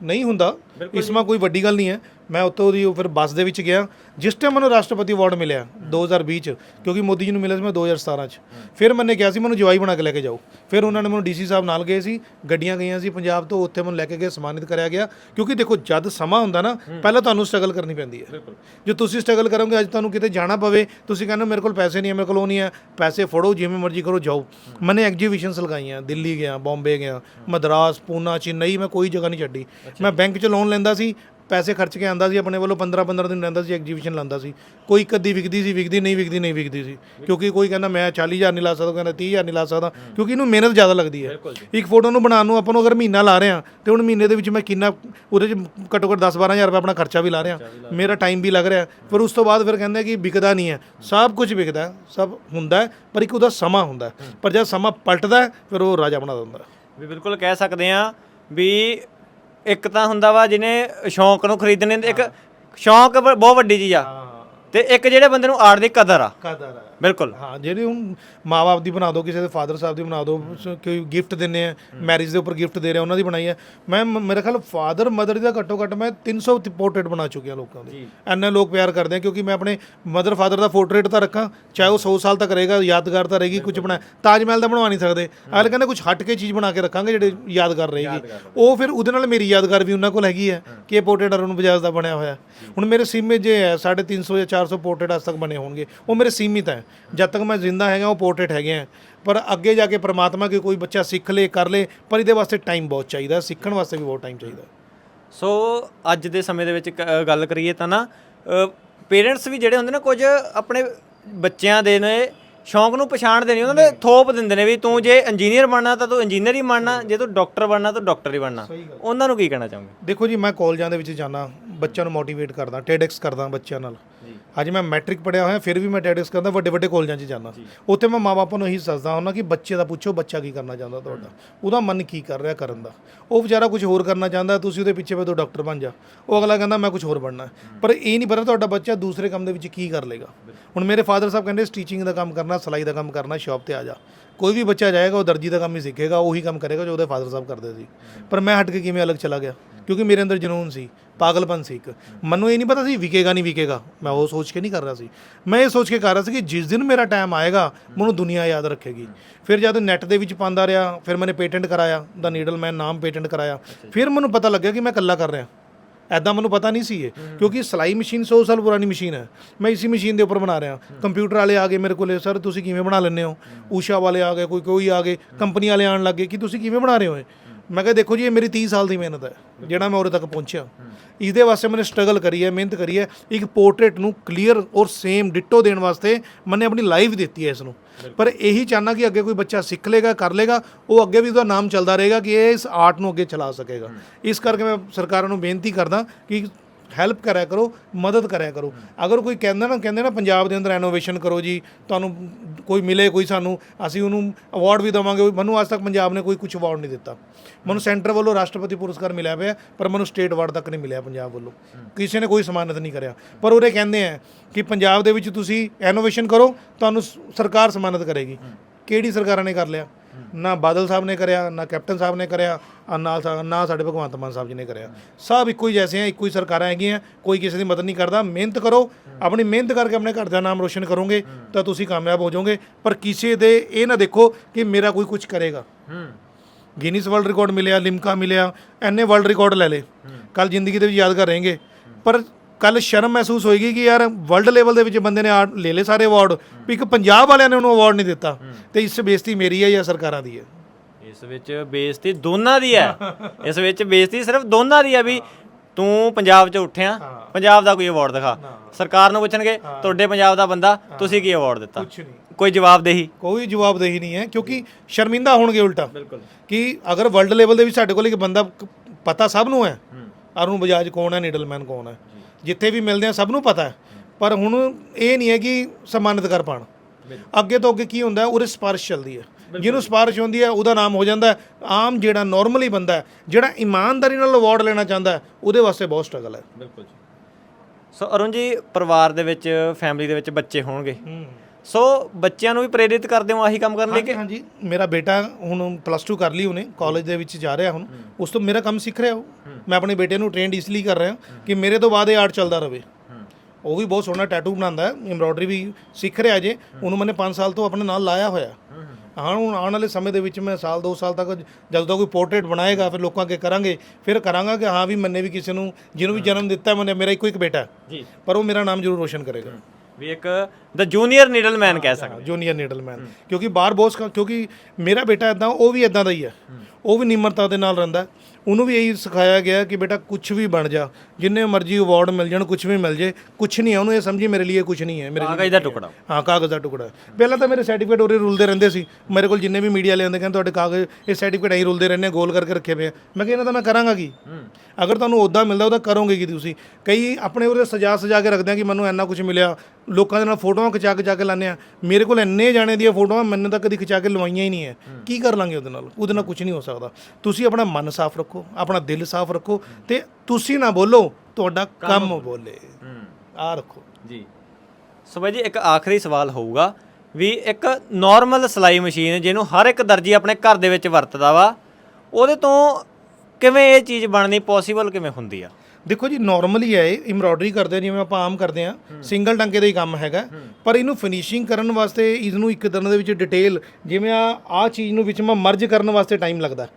ਨਹੀਂ ਹੁੰਦਾ। ਇਸ ਮਾ ਕੋਈ ਵੱਡੀ ਗੱਲ ਨਹੀਂ ਹੈ। ਮੈਂ ਉੱਤੋਂ ਦੀ ਫਿਰ ਬੱਸ ਦੇ ਵਿੱਚ ਗਿਆ। ਜਿਸ ਟਾਈਮ ਮੈਨੂੰ ਰਾਸ਼ਟਰਪਤੀ ਅਵਾਰਡ ਮਿਲਿਆ 2020 ਚ ਕਿਉਂਕਿ ਮੋਦੀ ਜੀ ਨੂੰ ਮਿਲਿਆ ਸੀ ਮੈਂ 2017 ਚ। ਫਿਰ ਮੈਨੇ ਕਿਹਾ ਸੀ ਮੈਨੂੰ ਜਵਾਈ ਬਣਾ ਕੇ ਲੈ ਕੇ ਜਾਓ। ਫਿਰ ਉਹਨਾਂ ਨੇ ਮੈਨੂੰ ਡੀਸੀ ਸਾਹਿਬ ਨਾਲ ਗਏ ਸੀ ਗੱਡੀਆਂ ਗਈਆਂ ਸੀ ਪੰਜਾਬ ਤੋਂ ਉੱਥੇ ਮੈਨੂੰ ਲੈ ਕੇ ਗਏ ਸਨਮਾਨਿਤ ਕਰਿਆ ਗਿਆ। ਕਿਉਂਕਿ ਦੇਖੋ ਜਦ ਸਮਾਂ ਹੁੰਦਾ ਨਾ ਪਹਿਲਾਂ ਤੁਹਾਨੂੰ ਸਟਰਗਲ ਕਰਨੀ ਪੈਂਦੀ ਹੈ। ਜੇ ਤੁਸੀਂ ਸਟਰਗਲ ਕਰੋਗੇ ਅੱਜ ਤੁਹਾਨੂੰ ਕਿਤੇ ਜਾਣਾ ਪਵੇ ਤੁਸੀਂ ਕਹਿੰਦੇ ਮੇਰੇ ਕੋਲ ਪੈਸੇ ਨਹੀਂ ਹੈ ਮੇਰੇ ਕੋਲ ਉਹ ਨਹੀਂ ਹੈ ਪੈਸੇ ਫੜੋ ਜਿਵੇਂ ਮਰਜ਼ੀ ਕਰੋ ਜਾਓ। ਮੈਨੇ ਐਗਜੀਬਿਸ਼ਨਸ ਲਗਾਈਆਂ ਦਿੱਲੀ ਗਿਆ ਬੰਬੇ ਗਿਆ ਮਦਰਾਸ ਪੂਨਾ ਚੇਨਈ ਮੈਂ ਕੋਈ ਜਗ੍ਹਾ ਨਹੀਂ ਛੱਡੀ। ਮੈਂ ਬੈਂਕ 'ਚ ਲੋਨ ਲੈਂਦਾ ਸੀ ਪੈਸੇ ਖਰਚ ਕੇ ਆਂਦਾ ਸੀ ਆਪਣੇ ਵੱਲੋਂ 15 15 ਦਿਨ ਰਹਿੰਦਾ ਸੀ ਐਗਜੀਬਿਸ਼ਨ ਲਾਂਦਾ ਸੀ। ਕੋਈ ਕਦੀ ਵਿਕਦੀ ਸੀ ਵਿਕਦੀ ਨਹੀਂ ਵਿਕਦੀ ਨਹੀਂ ਵਿਕਦੀ ਸੀ। ਕਿਉਂਕਿ ਕੋਈ ਕਹਿੰਦਾ ਮੈਂ 40000 ਨਹੀਂ ਲਾ ਸਕਦਾ ਕਹਿੰਦਾ 30000 ਨਹੀਂ ਲਾ ਸਕਦਾ ਕਿਉਂਕਿ ਇਹਨੂੰ ਮਿਹਨਤ ਜ਼ਿਆਦਾ ਲੱਗਦੀ ਹੈ। ਇੱਕ ਫੋਟੋ ਨੂੰ ਬਣਾਉਣ ਨੂੰ ਆਪਾਂ ਨੂੰ ਅਗਰ ਮਹੀਨਾ ਲਾ ਰਹੇ ਹਾਂ ਤੇ ਹੁਣ ਮਹੀਨੇ ਦੇ ਵਿੱਚ ਮੈਂ ਕਿੰਨਾ ਉਹਦੇ 'ਚ ਘੱਟੋ ਘੱਟ 10 12000 ਰੁਪਏ ਆਪਣਾ ਖਰਚਾ ਵੀ ਲਾ ਰਿਹਾ। ਮੇਰਾ ਟਾਈਮ ਵੀ ਲੱਗ ਰਿਹਾ। ਪਰ ਉਸ ਤੋਂ ਬਾਅਦ ਫਿਰ ਕਹਿੰਦੇ ਕਿ ਵਿਕਦਾ ਨਹੀਂ ਹੈ। ਸਭ ਕੁਝ ਵਿਕਦਾ ਸਭ ਹੁੰਦਾ ਪਰ ਇੱਕ ਉਹਦਾ ਸਮਾਂ ਹੁੰਦਾ। ਪਰ ਜਦ ਸਮਾਂ ਪਲਟਦਾ ਫਿਰ ਉਹ ਰਾਜਾ ਬਣਾ ਦਿੰਦਾ। ਵੀ ਬਿਲਕੁਲ ਕਹਿ ਸਕਦੇ ਆ ਵੀ ਇੱਕ ਤਾਂ ਹੁੰਦਾ ਵਾ ਜਿਹਨੇ ਸ਼ੌਂਕ ਨੂੰ ਖਰੀਦਣੇ ਦੇ ਇੱਕ ਸ਼ੌਂਕ ਬ- ਬਹੁਤ ਵੱਡੀ ਚੀਜ਼ ਆ। ਤੇ ਇੱਕ ਜਿਹੜੇ ਬੰਦੇ ਨੂੰ ਆਰਟ ਦੀ ਕਦਰ ਆ। ਕਦਰ ਹੈ ਬਿਲਕੁਲ। ਹਾਂ ਜਿਹੜੇ ਹੁਣ ਮਾਪੇ ਦੀ ਬਣਾ ਦਿਓ ਕਿਸੇ ਦੇ ਫਾਦਰ ਸਾਹਿਬ ਦੀ ਬਣਾ ਦਿਓ ਸ- ਕੋਈ ਗਿਫਟ ਦਿੰਨੇ ਆ ਮੈਰਿਜ ਦੇ ਉੱਪਰ ਗਿਫਟ ਦੇ ਰਿਹਾ ਉਹਨਾਂ ਦੀ ਬਣਾਈ ਹੈ ਮੈਂ ਮ- ਮੇਰੇ ਖਿਆਲ ਫਾਦਰ ਮਦਰ ਦਾ ਘੱਟੋ ਘੱਟ ਮੈਂ 300 ਪੋਰਟਰੇਟ ਬਣਾ ਚੁੱਕਿਆ ਲੋਕਾਂ ਦੇ। ਐਨੇ ਲੋਕ ਪਿਆਰ ਕਰਦੇ ਆ ਕਿਉਂਕਿ ਮੈਂ ਆਪਣੇ ਮਦਰ ਫਾਦਰ ਦਾ ਪੋਰਟਰੇਟ ਤਾਂ ਰੱਖਾਂ ਚਾਹੇ ਉਹ 100 ਸਾਲ ਤੱਕ ਰਹੇਗਾ ਯਾਦਗਾਰ ਤਾਂ ਰਹੇਗੀ ਕੁਝ ਬਣਾ ਤਾਜ ਮਹਿਲ ਦਾ ਬਣਵਾ ਨਹੀਂ ਸਕਦੇ। ਅਗਲੇ ਕਹਿੰਦੇ ਕੁਝ ਹਟ ਕੇ ਚੀਜ਼ ਬਣਾ ਕੇ ਰੱਖਾਂਗੇ ਜਿਹੜੇ ਯਾਦਗਾਰ ਰਹੇਗੀ। ਉਹ ਫਿਰ ਉਹਦੇ ਨਾਲ ਮੇਰੀ ਯਾਦਗਾਰ ਵੀ ਉਹਨਾਂ ਕੋਲ ਹੈਗੀ ਹੈ। ਕਿ ਇਹ ਪੋਰਟਰੇਟ ਅਰੁਣ ਬਜਾਜ ਦਾ ਬਣਿਆ ਹੋਇਆ। ਹੁਣ ਮੇਰੇ ਸੀਮੇ ਜੇ ਹੈ 350 ਜਾਂ 400 ਪੋਰਟਰੇਟ ਅੱਜ ਤੱਕ ਬਣੇ ਹੋਣਗੇ। ਉਹ ਮੇਰੇ ਸੀਮਿਤ ਹੈ। ਜਦ ਤੱਕ ਮੈਂ ਜ਼ਿੰਦਾ ਹੈਗਾ ਉਹ ਪੋਰਟਰੇਟ ਹੈਗੇ ਆ। ਪਰ ਅੱਗੇ ਜਾ ਕੇ ਪ੍ਰਮਾਤਮਾ ਕਿ ਕੋਈ ਬੱਚਾ ਸਿੱਖ ਲੇ ਕਰ ਲੇ ਪਰ ਇਹਦੇ ਵਾਸਤੇ ਟਾਈਮ ਬਹੁਤ ਚਾਹੀਦਾ ਸਿੱਖਣ ਵਾਸਤੇ ਵੀ ਬਹੁਤ ਟਾਈਮ ਚਾਹੀਦਾ। ਸੋ ਅੱਜ ਦੇ ਸਮੇਂ ਦੇ ਵਿੱਚ ਕ- ਗੱਲ ਕਰੀਏ ਤਾਂ ਨਾ ਪੇਰੈਂਟਸ ਵੀ ਜਿਹੜੇ ਹੁੰਦੇ ਨੇ ਕੁਝ ਆਪਣੇ ਬੱਚਿਆਂ ਦੇ ਨੇ ਸ਼ੌਂਕ ਨੂੰ ਪਛਾਣਦੇ ਨਹੀਂ ਉਹਨਾਂ ਦੇ ਥੋਪ ਦਿੰਦੇ ਨੇ ਵੀ ਤੂੰ ਜੇ ਇੰਜੀਨੀਅਰ ਬਣਨਾ ਤਾਂ ਤੂੰ ਇੰਜੀਨੀਅਰ ਹੀ ਬਣਨਾ ਜੇ ਤੂੰ ਡਾਕਟਰ ਬਣਨਾ ਤਾਂ ਡਾਕਟਰ ਹੀ ਬਣਨਾ। ਉਹਨਾਂ ਨੂੰ ਕੀ ਕਹਿਣਾ ਚਾਹੋਗੇ? ਦੇਖੋ ਜੀ ਮੈਂ ਕਾਲਜਾਂ ਦੇ ਵਿੱਚ ਜਾਣਾ ਬੱਚਿਆਂ ਨੂੰ ਮੋਟੀਵੇਟ ਕਰਦਾ ਟੈਡੈਕਸ ਕਰਦਾ ਬੱਚਿਆਂ ਨਾਲ। ਅੱਜ ਮੈਂ ਮੈਟ੍ਰਿਕ ਪੜਿਆ ਹੋਇਆ ਫਿਰ ਵੀ ਮੈਂ ਟੈਡੈਕਸ ਕਰਦਾ ਵੱਡੇ ਵੱਡੇ ਕਾਲਜਾਂ 'ਚ ਜਾਣਾ ਉੱਥੇ ਮੈਂ ਮਾਪਿਆਂ ਨੂੰ ਇਹੀ ਦੱਸਦਾ ਹੁੰਦਾ ਕਿ ਬੱਚੇ ਦਾ ਪੁੱਛੋ ਬੱਚਾ ਕੀ ਕਰਨਾ ਚਾਹੁੰਦਾ ਤੁਹਾਡਾ। ਉਹਦਾ ਮਨ ਕੀ ਕਰ ਰਿਹਾ ਕਰਨ ਦਾ। ਉਹ ਵਿਚਾਰਾ ਕੁਝ ਹੋਰ ਕਰਨਾ ਚਾਹੁੰਦਾ ਤੁਸੀਂ ਉਹਦੇ ਪਿੱਛੇ ਪੇ ਤੂੰ ਡਾਕਟਰ ਬਣ ਜਾ। ਉਹ ਅਗਲਾ ਕਹਿੰਦਾ ਮੈਂ ਕੁਝ ਹੋਰ ਬਣਨਾ। ਪਰ ਇਹ ਨਹੀਂ ਪਤਾ ਤੁਹਾਡਾ ਬੱਚਾ ਦੂਸਰੇ ਕੰਮ ਦੇ ਵਿੱਚ ਕੀ ਕਰ ਲੇਗਾ ਹੁਣ ਮੇਰੇ ਫਾਦਰ ਸਾਹਿਬ ਕਹਿੰਦੇ ਸਟੀਚਿੰਗ ਦਾ ਕੰਮ ਕਰਨਾ ਸਿਲਾਈ ਦਾ ਕੰਮ ਕਰਨਾ ਸ਼ਾਪ ਤੇ ਆ ਜਾ। ਕੋਈ ਵੀ ਬੱਚਾ ਜਾਏਗਾ ਉਹ ਦਰਜੀ ਦਾ ਕੰਮ ਹੀ ਸਿੱਖੇਗਾ ਉਹੀ ਕੰਮ ਕਰੇਗਾ ਜੋ ਉਹਦੇ ਫਾਦਰ ਸਾਹਿਬ ਕਰਦੇ ਸੀ। ਪਰ ਮੈਂ ਹਟ ਕੇ ਕਿਵੇਂ ਅਲੱਗ ਚਲਾ ਗਿਆ? ਕਿਉਂਕਿ ਮੇਰੇ ਅੰਦਰ ਜਨੂਨ ਸੀ, ਪਾਗਲਪਨ ਸੀ ਇੱਕ। ਮੈਨੂੰ ਇਹ ਨਹੀਂ ਪਤਾ ਸੀ ਵਿਕੇਗਾ ਨਹੀਂ ਵਿਕੇਗਾ। ਮੈਂ ਉਹ ਸੋਚ ਕੇ ਨਹੀਂ ਕਰ ਰਿਹਾ ਸੀ। ਮੈਂ ਇਹ ਸੋਚ ਕੇ ਕਰ ਰਿਹਾ ਸੀ ਕਿ ਜਿਸ ਦਿਨ ਮੇਰਾ ਟਾਈਮ ਆਏਗਾ, ਮੈਨੂੰ ਦੁਨੀਆ ਯਾਦ ਰੱਖੇਗੀ। ਫਿਰ ਜਦ ਨੈਟ ਦੇ ਵਿੱਚ ਪਾਉਂਦਾ ਰਿਹਾ, ਫਿਰ ਮੈਨੇ ਪੇਟੈਂਟ ਕਰਾਇਆ ਦਾ ਨੀਡਲ ਮੈਨ ਨਾਮ ਪੇਟੈਂਟ ਕਰਾਇਆ। ਫਿਰ ਮੈਨੂੰ ਪਤਾ ਲੱਗਿਆ ਕਿ ਮੈਂ ਇਕੱਲਾ ਕਰ ਰਿਹਾ। ਐਦਾਂ ਮੈਨੂੰ ਪਤਾ ਨਹੀਂ ਸੀ ਇਹ, ਕਿਉਂਕਿ ਸਲਾਈ ਮਸ਼ੀਨ 100 ਸਾਲ ਪੁਰਾਣੀ ਮਸ਼ੀਨ ਹੈ। ਮੈਂ ਇਸੇ ਮਸ਼ੀਨ ਦੇ ਉੱਪਰ ਬਣਾ ਰਿਹਾ। ਕੰਪਿਊਟਰ ਵਾਲੇ ਆ ਗਏ ਮੇਰੇ ਕੋਲੇ ਸਰ ਤੁਸੀਂ ਕਿਵੇਂ ਬਣਾ ਲੈਂਦੇ ਹੋ? ਊਸ਼ਾ ਵਾਲੇ ਆ ਗਏ, ਕੋਈ ਕੋਈ ਆ ਗਏ ਕੰਪਨੀ ਵਾਲੇ ਆਣ ਲੱਗੇ ਕਿ ਤੁਸੀਂ ਕਿਵੇਂ ਬਣਾ ਰਹੇ ਹੋ ਇਹ? ਮੈਂ ਕਿਹਾ ਦੇਖੋ ਜੀ, ਇਹ ਮੇਰੀ 30 ਸਾਲ ਦੀ ਮਿਹਨਤ ਹੈ, ਜਿਹੜਾ ਮੈਂ ਉਰੇ ਤੱਕ ਪਹੁੰਚਿਆ। ਇਹਦੇ ਵਾਸਤੇ ਮੈਨੇ ਸਟਰਗਲ ਕਰੀ ਹੈ, ਮਿਹਨਤ ਕਰੀ ਹੈ। ਇੱਕ ਪੋਰਟਰੇਟ ਨੂੰ ਕਲੀਅਰ ਔਰ ਸੇਮ ਡਿਟੋ ਦੇਣ ਵਾਸਤੇ ਮੈਨੇ ਆਪਣੀ ਲਾਈਫ ਦਿੱਤੀ ਹੈ ਇਸ ਨੂੰ ਪਰ ਇਹੀ ਚਾਹਨਾ ਕਿ ਅੱਗੇ ਕੋਈ ਬੱਚਾ ਸਿੱਖ ਲੇਗਾ, ਕਰ ਲੇਗਾ, ਉਹ ਅੱਗੇ ਵੀ ਉਹਦਾ ਨਾਮ ਚੱਲਦਾ ਰਹੇਗਾ ਕਿ ਇਹ ਇਸ ਆਰਟ ਨੂੰ ਅੱਗੇ ਚਲਾ ਸਕੇਗਾ। ਇਸ ਕਰਕੇ ਮੈਂ ਸਰਕਾਰਾਂ ਨੂੰ ਬੇਨਤੀ ਕਰਦਾ ਕਿ ਹੈਲਪ ਕਰਿਆ ਕਰੋ, ਮਦਦ ਕਰਿਆ ਕਰੋ। ਅਗਰ ਕੋਈ ਕਹਿੰਦਾ ਨਾ, ਕਹਿੰਦੇ ਨਾ, ਪੰਜਾਬ ਦੇ ਅੰਦਰ ਐਨੋਵੇਸ਼ਨ ਕਰੋ ਜੀ, ਤੁਹਾਨੂੰ ਕੋਈ ਮਿਲੇ, ਕੋਈ ਸਾਨੂੰ, ਅਸੀਂ ਉਹਨੂੰ ਅਵਾਰਡ ਵੀ ਦੇਵਾਂਗੇ। ਮੈਨੂੰ ਅੱਜ ਤੱਕ ਪੰਜਾਬ ਨੇ ਕੋਈ ਕੁਝ ਅਵਾਰਡ ਨਹੀਂ ਦਿੱਤਾ। ਮੈਨੂੰ ਸੈਂਟਰ ਵੱਲੋਂ ਰਾਸ਼ਟਰਪਤੀ ਪੁਰਸਕਾਰ ਮਿਲਿਆ ਪਿਆ, ਪਰ ਮੈਨੂੰ ਸਟੇਟ ਅਵਾਰਡ ਤੱਕ ਨਹੀਂ ਮਿਲਿਆ ਪੰਜਾਬ ਵੱਲੋਂ। ਕਿਸੇ ਨੇ ਕੋਈ ਸਨਮਾਨਿਤ ਨਹੀਂ ਕਰਿਆ। ਪਰ ਉਹਦੇ ਕਹਿੰਦੇ ਆ ਕਿ ਪੰਜਾਬ ਦੇ ਵਿੱਚ ਤੁਸੀਂ ਐਨੋਵੇਸ਼ਨ ਕਰੋ, ਤੁਹਾਨੂੰ ਸਰਕਾਰ ਸਨਮਾਨਿਤ ਕਰੇਗੀ। ਕਿਹੜੀ ਸਰਕਾਰਾਂ ਨੇ ਕਰ ਲਿਆ? ਨਾ ਬਾਦਲ ਸਾਹਿਬ ਨੇ ਕਰਿਆ ਨਾ ਕੈਪਟਨ ਸਾਹਿਬ ਨੇ ਕਰਿਆ ਆ ਨਾ ਸਾ- ਨਾ ਸਾਡੇ ਭਗਵੰਤ ਮਾਨ ਸਾਹਿਬ ਜੀ ਨੇ ਕਰਿਆ। ਸਭ ਇੱਕੋ ਹੀ ਜੈਸੇ ਆ ਇੱਕੋ ਹੀ ਸਰਕਾਰਾਂ ਹੈਗੀਆਂ ਕੋਈ ਕਿਸੇ ਦੀ ਮਦਦ ਨਹੀਂ ਕਰਦਾ। ਮਿਹਨਤ ਕਰੋ ਆਪਣੀ ਮਿਹਨਤ ਕਰਕੇ ਆਪਣੇ ਘਰ ਦਾ ਨਾਮ ਰੋਸ਼ਨ ਕਰੋਗੇ ਤਾਂ ਤੁਸੀਂ ਕਾਮਯਾਬ ਹੋ ਜਾਓਗੇ। ਪਰ ਕਿਸੇ ਦੇ ਇਹ ਨਾ ਦੇਖੋ ਕਿ ਮੇਰਾ ਕੋਈ ਕੁਝ ਕਰੇਗਾ। ਗਿਨੀਸ ਵਰਲਡ ਰਿਕਾਰਡ ਮਿਲਿਆ ਲਿਮਕਾ ਮਿਲਿਆ ਐਨੇ ਵਰਲਡ ਰਿਕਾਰਡ ਲੈ ਲੇ ਕੱਲ ਜ਼ਿੰਦਗੀ ਦੇ ਵਿੱਚ ਯਾਦਗਾਰ ਰਹਿਣਗੇ ਪਰ ਕੱਲ ਸ਼ਰਮ ਮਹਿਸੂਸ ਹੋਏਗੀ ਕਿ ਯਾਰ ਵਰਲਡ ਲੈਵਲ ਦੇ ਵਿੱਚ ਬੰਦੇ ਨੇ ਆ ਲੈ ਲਏ ਸਾਰੇ ਅਵਾਰਡ ਵੀ ਇੱਕ ਪੰਜਾਬ ਵਾਲਿਆਂ ਨੇ ਉਹਨੂੰ ਅਵਾਰਡ ਨਹੀਂ ਦਿੱਤਾ ਤੇ ਇਸ ਬੇਇੱਜ਼ਤੀ ਮੇਰੀ ਹੈ ਜਾਂ ਸਰਕਾਰਾਂ ਦੀ ਹੈ? ਇਸ ਵਿੱਚ ਬੇਇੱਜ਼ਤੀ ਦੋਨਾਂ ਦੀ ਹੈ। ਇਸ ਵਿੱਚ ਬੇਇੱਜ਼ਤੀ ਸਿਰਫ ਦੋਨਾਂ ਦੀ ਹੈ ਵੀ ਤੂੰ ਪੰਜਾਬ 'ਚ ਉੱਠਿਆ ਪੰਜਾਬ ਦਾ ਕੋਈ ਅਵਾਰਡ ਦਿਖਾ। ਸਰਕਾਰ ਨੂੰ ਪੁੱਛਣਗੇ ਤੁਹਾਡੇ ਪੰਜਾਬ ਦਾ ਬੰਦਾ ਤੁਸੀਂ ਕੀ ਅਵਾਰਡ ਦਿੱਤਾ? ਕੋਈ ਜਵਾਬਦੇਹੀ? ਕੋਈ ਜਵਾਬਦੇਹੀ ਨਹੀਂ ਹੈ ਕਿਉਂਕਿ ਸ਼ਰਮਿੰਦਾ ਹੋਣਗੇ ਉਲਟਾ। ਕਿ ਅਗਰ ਵਰਲਡ ਲੈਵਲ ਦੇ ਵਿੱਚ ਸਾਡੇ ਕੋਲ ਇੱਕ ਬੰਦਾ ਪਤਾ ਸਭ ਨੂੰ ਹੈ। ਅਰੁਣ ਬਜਾਜ ਕੌਣ ਹੈ ਨੀਡਲਮੈਨ ਕੌਣ ਹੈ? ਜਿੱਥੇ ਵੀ ਮਿਲਦੇ ਆ ਸਭ ਨੂੰ ਪਤਾ ਹੈ। ਪਰ ਹੁਣ ਇਹ ਨਹੀਂ ਹੈ ਕਿ ਸਨਮਾਨਿਤ ਕਰ ਪਾਣ। ਅੱਗੇ ਤੋਂ ਅੱਗੇ ਕੀ ਹੁੰਦਾ ਉਹਦੇ ਸਿਫਾਰਿਸ਼ ਚੱਲਦੀ ਹੈ। ਜਿਹਨੂੰ ਸਿਫਾਰਿਸ਼ ਹੁੰਦੀ ਹੈ ਉਹਦਾ ਨਾਮ ਹੋ ਜਾਂਦਾ ਆਮ ਜਿਹੜਾ ਨਾਰਮਲੀ ਬੰਦਾ ਹੈ ਜਿਹੜਾ ਇਮਾਨਦਾਰੀ ਨਾਲ ਅਵਾਰਡ ਲੈਣਾ ਚਾਹੁੰਦਾ ਹੈ ਉਹਦੇ ਵਾਸਤੇ ਬਹੁਤ ਸਟਰਗਲ ਹੈ। ਬਿਲਕੁਲ ਜੀ। ਸੋ ਅਰੁਣ ਜੀ ਪਰਿਵਾਰ ਦੇ ਵਿੱਚ ਫੈਮਿਲੀ ਦੇ ਵਿੱਚ ਬੱਚੇ ਹੋਣਗੇ। ਸੋ ਬੱਚਿਆਂ ਨੂੰ ਵੀ ਪ੍ਰੇਰਿਤ ਕਰਦੇ ਹੋ ਆਹੀ ਕੰਮ ਕਰਨ ਲਈ ਕਿ? ਹਾਂਜੀ ਮੇਰਾ ਬੇਟਾ ਹੁਣ ਪਲੱਸ 2 ਕਰ ਲਈ ਉਹਨੇ ਕਾਲਜ ਦੇ ਵਿੱਚ ਜਾ ਰਿਹਾ ਹੁਣ। ਉਸ ਤੋਂ ਮੇਰਾ ਕੰਮ ਸਿੱਖ ਰਿਹਾ ਉਹ। ਮੈਂ ਆਪਣੇ ਬੇਟੇ ਨੂੰ ਟ੍ਰੇਨਡ ਇਸ ਲਈ ਕਰ ਰਿਹਾ। ਕਿ ਮੇਰੇ ਤੋਂ ਬਾਅਦ ਇਹ ਆਰਟ ਚੱਲਦਾ ਰਹੇ। ਉਹ ਵੀ ਬਹੁਤ ਸੋਹਣਾ ਟੈਟੂ ਬਣਾਉਂਦਾ ਹੈ। ਐਮਬ੍ਰਾਇਡਰੀ ਵੀ ਸਿੱਖ ਰਿਹਾ ਜੇ। ਉਹਨੂੰ ਮੈਨੇ 5 ਸਾਲ ਤੋਂ ਆਪਣੇ ਨਾਲ ਲਾਇਆ ਹੋਇਆ। ਹਾਂ ਹੁਣ ਆਉਣ ਵਾਲੇ ਸਮੇਂ ਦੇ ਵਿੱਚ ਮੈਂ ਸਾਲ 2 ਸਾਲ ਤੱਕ ਜਦੋਂ ਤੱਕ ਕੋਈ ਪੋਰਟਰੇਟ ਬਣਾਏਗਾ ਫਿਰ ਲੋਕਾਂ ਅੱਗੇ ਕਰਾਂਗੇ। ਫਿਰ ਕਰਾਂਗਾ ਕਿ ਹਾਂ ਵੀ ਮੰਨੇ ਵੀ ਕਿਸੇ ਨੂੰ ਜਿਹਨੂੰ ਵੀ ਜਨਮ ਦਿੱਤਾ ਮੈਨੇ ਮੇਰਾ ਇੱਕੋ ਇੱਕ ਬੇਟਾ ਪਰ ਉਹ ਮੇਰਾ ਨਾਮ ਜ਼ਰੂਰ ਰੋਸ਼ਨ ਕਰੇਗਾ। ਵੀ ਇੱਕ ਦ ਜੂਨੀਅਰ ਨੀਡਲਮੈਨ ਕਹਿ ਸਕਦੇ ਜੂਨੀਅਰ ਨੀਡਲਮੈਨ ਕਿਉਂਕਿ ਬਾਹਰ ਬੋਸ ਕਿਉਂਕਿ ਮੇਰਾ ਬੇਟਾ ਇਦਾਂ ਉਹ ਵੀ ਇਦਾਂ ਦਾ ਹੀ। ਹੈ। ਉਹ ਵੀ ਨਿਮਰਤਾ ਦੇ ਨਾਲ ਰਹਿੰਦਾ। ਉਹਨੂੰ ਵੀ ਇਹੀ ਸਿਖਾਇਆ ਗਿਆ ਕਿ ਬੇਟਾ ਕੁਝ ਵੀ ਬਣ ਜਾ। ਜਿੰਨੇ ਮਰਜ਼ੀ ਅਵਾਰਡ ਮਿਲ ਜਾਣ ਕੁਝ ਵੀ ਮਿਲ ਜੇ ਕੁਝ ਨਹੀਂ ਹੈ ਉਹਨੂੰ ਇਹ ਸਮਝੀ ਮੇਰੇ ਲਈ ਕੁਝ ਨਹੀਂ ਹੈ ਮੇਰੇ ਕਾਗਜ਼ ਦਾ ਟੁਕੜਾ। ਹਾਂ ਕਾਗਜ਼ ਦਾ ਟੁਕੜਾ। ਪਹਿਲਾਂ ਤਾਂ ਮੇਰੇ ਸਰਟੀਫਿਕੇਟ ਉਰੇ ਰੁਲਦੇ ਰਹਿੰਦੇ ਸੀ। ਮੇਰੇ ਕੋਲ ਜਿੰਨੇ ਵੀ ਮੀਡੀਆ ਵਾਲੇ ਆਉਂਦੇ ਕਹਿੰਦੇ ਤੁਹਾਡੇ ਕਾਗਜ਼ ਇਹ ਸਰਟੀਫਿਕੇਟ ਐਂ ਰੁਲਦੇ ਰਹਿੰਦੇ ਗੋਲ ਕਰਕੇ ਰੱਖੇ ਪਏ ਮੈਂ ਕਿਹਾ ਇਹਨਾਂ ਦਾ ਮੈਂ ਕਰਾਂਗਾ ਕੀ? ਅਗਰ ਤੁਹਾਨੂੰ ਉਹਦਾ ਮਿਲਦਾ ਉਹਦਾ ਕਰੋਗੇ ਕੀ ਤੁਸੀਂ? ਕਈ ਆਪਣੇ ਉਰੇ ਸਜਾ ਸਜਾ ਕੇ ਰੱਖਦੇ ਆ ਕਿ ਮੈਨੂੰ ਇੰਨਾ ਕੁਝ ਮਿਲਿਆ। ਲੋਕਾਂ ਦੇ ਨਾਲ ਫੋਟੋਆਂ ਖਿਚਾ ਖਿਚਾ ਕੇ ਲਾਉਂਦੇ ਆ। ਮੇਰੇ ਕੋਲ ਇੰਨੇ ਜਾਣੇ ਦੀਆਂ ਫੋਟੋਆਂ ਮੈਨੂੰ ਤਾਂ ਕਦੀ ਖਿਚਾ ਕੇ ਲਵਾਈਆਂ ਹੀ ਨਹੀਂ ਹੈ। ਕੀ ਕਰ ਲਾਂਗੇ ਉਹਦੇ ਨਾਲ? ਉਹਦੇ ਨਾਲ ਕੁਝ ਨਹੀਂ ਹੋ ਸਕਦਾ। ਤੁਸੀਂ ਆਪਣਾ ਮਨ ਸਾਫ਼ ਰੱਖੋ ਆਪਣਾ ਦਿਲ ਸਾਫ਼ ਰੱਖੋ ਤੇ ਤੁਸੀਂ ਨਾ ਬੋਲੋ ਤੁਹਾਡਾ ਕੰਮ ਬੋਲੇ। ਆ ਰੱਖੋ। ਜੀ। ਸੋ ਬਾਈ ਜੀ ਇੱਕ ਆਖਰੀ ਸਵਾਲ ਹੋਊਗਾ ਵੀ ਇੱਕ ਨਾਰਮਲ ਸਿਲਾਈ ਮਸ਼ੀਨ ਜਿਹਨੂੰ ਹਰ ਇੱਕ ਦਰਜੀ ਆਪਣੇ ਘਰ ਦੇ ਵਿੱਚ ਵਰਤਦਾ ਵਾ ਉਹਦੇ ਤੋਂ ਕਿਵੇਂ ਇਹ ਚੀਜ਼ ਬਣਨੀ ਪੋਸੀਬਲ ਕਿਵੇਂ ਹੁੰਦੀ ਆ? ਦੇਖੋ ਜੀ ਨਾਰਮਲੀ ਹੈ ਇਹ ਐਮਬ੍ਰੋਇਡਰੀ ਕਰਦੇ ਆ ਜਿਵੇਂ ਆਪਾਂ ਆਮ ਕਰਦੇ ਆ ਸਿੰਗਲ ਟਾਂਕੇ ਦਾ ਹੀ ਕੰਮ ਹੈਗਾ। ਪਰ ਇਹਨੂੰ ਫਿਨਿਸ਼ਿੰਗ ਕਰਨ ਵਾਸਤੇ ਇਸ ਨੂੰ ਇੱਕ ਤਰ੍ਹਾਂ ਦੇ ਵਿੱਚ ਡਿਟੇਲ ਜਿਵੇਂ ਆ ਆ ਚੀਜ਼ ਨੂੰ ਵਿੱਚ ਮੈਂ ਮਰਜ ਕਰਨ ਵਾਸਤੇ ਟਾਈਮ ਲੱਗਦਾ।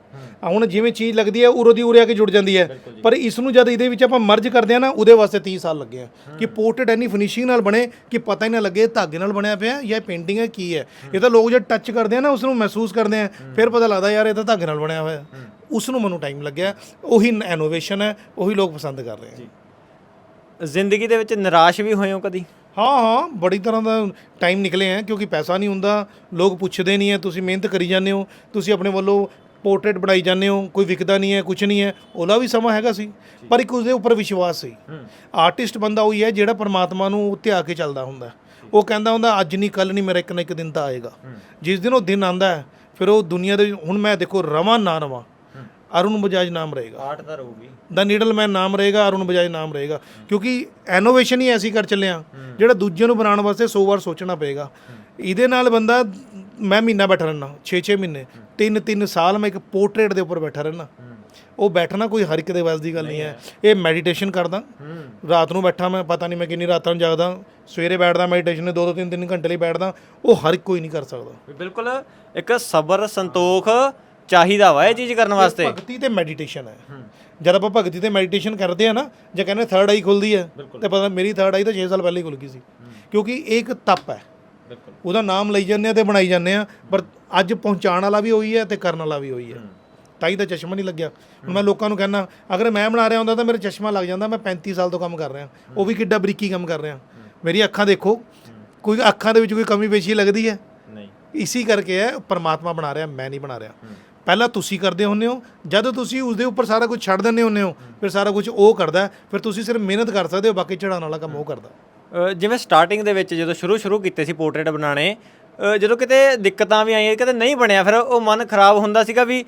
ਹੁਣ ਜਿਵੇਂ ਚੀਜ਼ ਲੱਗਦੀ ਹੈ ਉਰੋ ਦੀ ਉਰੇ ਆ ਕੇ ਜੁੜ ਜਾਂਦੀ ਹੈ। ਪਰ ਇਸ ਨੂੰ ਜਦ ਇਹਦੇ ਵਿੱਚ ਆਪਾਂ ਮਰਜ ਕਰਦੇ ਆ ਨਾ ਉਹਦੇ ਵਾਸਤੇ 30 ਸਾਲ ਲੱਗੇ ਆ। ਕਿ ਪੋਰਟਰੇਟ ਐਨੀ ਫਿਨਿਸ਼ਿੰਗ ਨਾਲ ਬਣੇ ਕਿ ਪਤਾ ਹੀ ਨਾ ਲੱਗੇ ਇਹ ਧਾਗੇ ਨਾਲ ਬਣਿਆ ਪਿਆ ਜਾਂ ਪੇਂਟਿੰਗ ਹੈ ਕੀ ਹੈ। ਇਹ ਤਾਂ ਲੋਕ ਜਦ ਟੱਚ ਕਰਦੇ ਆ ਨਾ ਉਸ ਨੂੰ ਮਹਿਸੂਸ ਕਰਦੇ ਆ ਫਿਰ ਪਤਾ ਲੱਗਦਾ ਯਾਰ ਇਹ ਤਾਂ ਧਾਗੇ ਨਾਲ ਬਣਿਆ ਹੋਇਆ। ਉਸ ਨੂੰ ਮੈਨੂੰ ਟਾਈਮ ਲੱਗਿਆ। ਉਹੀ ਇਨੋਵੇਸ਼ਨ ਹੈ ਉਹੀ ਲੋਕ ਪਸੰਦ ਕਰ ਰਹੇ ਆ। ਜ਼ਿੰਦਗੀ ਦੇ ਵਿੱਚ ਨਿਰਾਸ਼ ਵੀ ਹੋਏ ਹੋ ਕਦੀ? ਹਾਂ ਹਾਂ ਬੜੀ ਤਰ੍ਹਾਂ ਦਾ ਟਾਈਮ ਨਿਕਲੇ ਆ ਕਿਉਂਕਿ ਪੈਸਾ ਨਹੀਂ ਹੁੰਦਾ ਲੋਕ ਪੁੱਛਦੇ ਨਹੀਂ ਹੈ ਤੁਸੀਂ ਮਿਹਨਤ ਕਰੀ ਜਾਂਦੇ ਹੋ ਤੁਸੀਂ ਆਪਣੇ ਵੱਲੋਂ ਪੋਰਟਰੇਟ ਬਣਾਈ ਜਾਂਦੇ ਹੋ ਕੋਈ ਵਿਕਦਾ ਨਹੀਂ ਹੈ ਕੁਝ ਨਹੀਂ ਹੈ ਉਹਦਾ ਵੀ ਸਮਾਂ ਹੈਗਾ ਸੀ। ਪਰ ਇੱਕ ਉਸਦੇ ਉੱਪਰ ਵਿਸ਼ਵਾਸ ਸੀ। ਆਰਟਿਸਟ ਬੰਦਾ ਉਹੀ ਹੈ ਜਿਹੜਾ ਪਰਮਾਤਮਾ ਨੂੰ ਉੱਤੇ ਆ ਕੇ ਚੱਲਦਾ ਹੁੰਦਾ ਉਹ ਕਹਿੰਦਾ ਹੁੰਦਾ ਅੱਜ ਨਹੀਂ ਕੱਲ ਨਹੀਂ ਮੇਰਾ ਇੱਕ ਨਾ ਇੱਕ ਦਿਨ ਤਾਂ ਆਏਗਾ। ਜਿਸ ਦਿਨ ਉਹ ਦਿਨ ਆਂਦਾ ਹੈ ਫਿਰ ਉਹ ਦੁਨੀਆ ਦੇ ਹੁਣ ਮੈਂ ਦੇਖੋ ਰਵਾਂ ਨਾ ਰਵਾਂ ਅਰੁਣ ਬਜਾਜ ਨਾਮ ਰਹੇਗਾ। ਆਰਟ ਤਾਂ ਰਹੂਗੀ। ਦਾ ਨੀਡਲਮੈਨ ਨਾਮ ਰਹੇਗਾ ਅਰੁਣ ਬਜਾਜ ਨਾਮ ਰਹੇਗਾ। ਕਿਉਂਕਿ ਐਨੋਵੇਸ਼ਨ ਹੀ ਐਸੀ ਕਰ ਚੱਲੇ ਆ ਜਿਹੜਾ ਦੂਜੇ ਨੂੰ ਬਣਾਉਣ ਵਾਸਤੇ 100 ਵਾਰ ਸੋਚਣਾ ਪਏਗਾ। ਇਹਦੇ ਨਾਲ ਬੰਦਾ ਮੈਂ ਮਹੀਨਾ ਬੈਠਾ ਰਹਿਣਾ 6-6 ਮਹੀਨੇ। 3-3 ਸਾਲ ਮੈਂ ਇੱਕ ਪੋਰਟਰੇਟ ਦੇ ਉੱਪਰ ਬੈਠਾ ਰਹਿਣਾ ਉਹ ਬੈਠਣਾ ਕੋਈ ਹਰ ਇੱਕ ਦੇ ਵੱਸ ਦੀ ਗੱਲ ਨਹੀਂ ਹੈ। ਇਹ ਮੈਡੀਟੇਸ਼ਨ ਕਰਦਾ। ਰਾਤ ਨੂੰ ਬੈਠਾ ਮੈਂ ਪਤਾ ਨਹੀਂ ਮੈਂ ਕਿੰਨੀ ਰਾਤਾਂ ਨੂੰ ਜਾਗਦਾ। ਸਵੇਰੇ ਬੈਠਦਾ ਮੈਡੀਟੇਸ਼ਨ 2-2 3-3 ਘੰਟੇ ਲਈ ਬੈਠਦਾ। ਉਹ ਹਰ ਇੱਕ ਕੋਈ ਨਹੀਂ ਕਰ ਸਕਦਾ। ਬਿਲਕੁਲ ਇੱਕ ਸਬਰ ਸੰਤੋਖ ਚਾਹੀਦਾ ਵਾ ਇਹ ਚੀਜ਼ ਕਰਨ ਵਾਸਤੇ। ਭਗਤੀ ਤੇ ਮੈਡੀਟੇਸ਼ਨ ਹੈ। ਜਦ ਆਪਾਂ ਭਗਤੀ ਤੇ ਮੈਡੀਟੇਸ਼ਨ ਕਰਦੇ ਆ ਨਾ ਜੇ ਕਹਿੰਦੇ ਥਰਡ ਆਈ ਖੁੱਲਦੀ ਹੈ ਤੇ ਪਤਾ ਮੇਰੀ ਥਰਡ ਆਈ ਤਾਂ 6 ਸਾਲ ਪਹਿਲਾਂ ਹੀ ਖੁੱਲ ਗਈ ਸੀ। ਕਿਉਂਕਿ ਇਹ ਇੱਕ ਤਪ ਹੈ। ਉਹਦਾ ਨਾਮ ਲਈ ਜਾਂਦੇ ਆ ਤੇ ਬਣਾਈ ਜਾਂਦੇ ਆ ਪਰ ਅੱਜ ਪਹੁੰਚਾਉਣ ਵਾਲਾ ਵੀ ਉਹੀ ਹੈ ਤੇ ਕਰਨ ਵਾਲਾ ਵੀ ਉਹੀ ਹੈ। ਤਾਂ ਹੀ ਤਾਂ ਚਸ਼ਮਾ ਨਹੀਂ ਲੱਗਿਆ। ਹੁਣ ਮੈਂ ਲੋਕਾਂ ਨੂੰ ਕਹਿੰਦਾ ਅਗਰ ਮੈਂ ਬਣਾ ਰਿਹਾ ਹੁੰਦਾ ਤਾਂ ਮੇਰੇ ਚਸ਼ਮਾ ਲੱਗ ਜਾਂਦਾ ਮੈਂ 35 ਸਾਲ ਤੋਂ ਕੰਮ ਕਰ ਰਿਹਾ। ਉਹ ਵੀ ਕਿੱਡਾ ਬਰੀਕੀ ਕੰਮ ਕਰ ਰਿਹਾ। ਮੇਰੀ ਅੱਖਾਂ ਦੇਖੋ ਕੋਈ ਅੱਖਾਂ ਦੇ ਵਿੱਚ ਕੋਈ ਕਮੀ ਪੇਸ਼ੀ ਲੱਗਦੀ ਹੈ? ਨਹੀਂ। ਇਸੀ ਕਰਕੇ ਹੈ ਪਰਮਾਤਮਾ ਬਣਾ ਰਿਹਾ ਮੈਂ ਨਹੀਂ ਬਣਾ ਰਿਹਾ। ਪਹਿਲਾਂ ਤੁਸੀਂ ਕਰਦੇ ਹੁੰਦੇ ਹੋ ਜਦੋਂ ਤੁਸੀਂ ਉਸ ਦੇ ਉੱਪਰ ਸਾਰਾ ਕੁਝ ਛੱਡ ਦਿੰਦੇ ਹੁੰਦੇ ਹੋ ਫਿਰ ਸਾਰਾ ਕੁਝ ਉਹ ਕਰਦਾ ਫਿਰ ਤੁਸੀਂ ਸਿਰਫ ਮਿਹਨਤ ਕਰ ਸਕਦੇ ਹੋ ਬਾਕੀ ਚੜਾਉਣ ਵਾਲਾ ਕੰਮ ਉਹ ਕਰਦਾ। ਜਿਵੇਂ ਸਟਾਰਟਿੰਗ ਦੇ ਵਿੱਚ ਜਦੋਂ ਸ਼ੁਰੂ ਸ਼ੁਰੂ ਕੀਤੇ ਸੀ ਪੋਰਟਰੇਟ ਬਣਾਉਣੇ ਅ, ਜਦੋਂ ਕਿਤੇ ਦਿੱਕਤਾਂ ਵੀ ਆਈਆਂ ਕਿਤੇ ਨਹੀਂ ਬਣਿਆ ਫਿਰ ਉਹ ਮਨ ਖਰਾਬ ਹੁੰਦਾ ਸੀਗਾ ਵੀ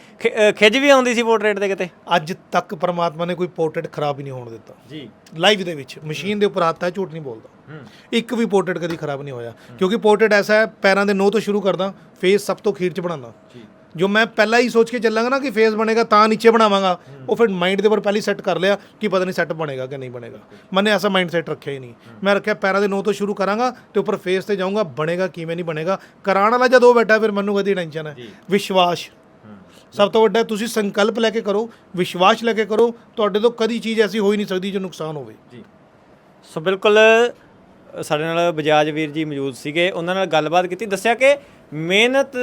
ਖਿਜ ਵੀ ਆਉਂਦੀ ਸੀ ਪੋਰਟਰੇਟ ਦੇ ਕਿਤੇ। ਅੱਜ ਤੱਕ ਪਰਮਾਤਮਾ ਨੇ ਕੋਈ ਪੋਰਟਰੇਟ ਖਰਾਬ ਹੀ ਨਹੀਂ ਹੋਣ ਦਿੱਤਾ। ਜੀ। ਲਾਈਵ ਦੇ ਵਿੱਚ ਮਸ਼ੀਨ ਦੇ ਉੱਪਰ ਹੈ ਝੂਠ ਨਹੀਂ ਬੋਲਦਾ। ਇੱਕ ਵੀ ਪੋਰਟਰੇਟ ਕਦੀ ਖਰਾਬ ਨਹੀਂ ਹੋਇਆ। ਕਿਉਂਕਿ ਪੋਰਟਰੇਟ ਐਸਾ ਹੈ ਪੈਰਾਂ ਦੇ ਨੋਹ ਤੋਂ ਸ਼ੁਰੂ ਕਰਦਾ ਫੇਸ ਸਭ ਤੋਂ ਖੀਰ ਚ ਬਣਾਉਂਦਾ। ਜੋ ਮੈਂ ਪਹਿਲਾਂ ਹੀ ਸੋਚ ਕੇ ਚੱਲਾਂਗਾ ਨਾ ਕਿ ਫੇਸ ਬਣੇਗਾ ਤਾਂ ਨੀਚੇ ਬਣਾਵਾਂਗਾ। ਉਹ ਫਿਰ ਮਾਈਂਡ ਦੇ ਉੱਪਰ ਪਹਿਲੀ ਸੈੱਟ ਕਰ ਲਿਆ ਕਿ ਪਤਾ ਨਹੀਂ ਸੈੱਟ ਬਣੇਗਾ ਕਿ ਨਹੀਂ ਬਣੇਗਾ। ਮੈਨੇ ਐਸਾ ਮਾਈਂਡ ਸੈੱਟ ਰੱਖਿਆ ਹੀ ਨਹੀਂ। ਮੈਂ ਰੱਖਿਆ ਪੈਰਾਂ ਦੇ ਨੋਹ ਤੋਂ ਸ਼ੁਰੂ ਕਰਾਂਗਾ ਤੇ ਉੱਪਰ ਫੇਸ ਤੇ ਜਾਊਂਗਾ ਬਣੇਗਾ ਕਿਵੇਂ ਨਹੀਂ ਬਣੇਗਾ। ਕਰਾਉਣ ਵਾਲਾ ਜਦੋਂ ਬੈਠਾ ਫਿਰ ਮੈਨੂੰ ਕਦੀ ਟੈਨਸ਼ਨ ਹੈ। ਵਿਸ਼ਵਾਸ। ਸਭ ਤੋਂ ਵੱਡਾ ਤੁਸੀਂ ਸੰਕਲਪ ਲੈ ਕੇ ਕਰੋ ਵਿਸ਼ਵਾਸ ਲੈ ਕੇ ਕਰੋ ਤੁਹਾਡੇ ਤੋਂ ਕਦੀ ਚੀਜ਼ ਐਸੀ ਹੋ ਹੀ ਨਹੀਂ ਸਕਦੀ ਜੋ ਨੁਕਸਾਨ ਹੋਵੇ। ਜੀ। ਸੋ ਬਿਲਕੁਲ ਸਾਡੇ ਨਾਲ ਬਜਾਜ ਵੀਰ ਜੀ ਮੌਜੂਦ ਸੀਗੇ। ਉਹਨਾਂ ਨਾਲ ਗੱਲਬਾਤ ਕੀਤੀ। ਦੱਸਿਆ ਕਿ ਮਿਹਨਤ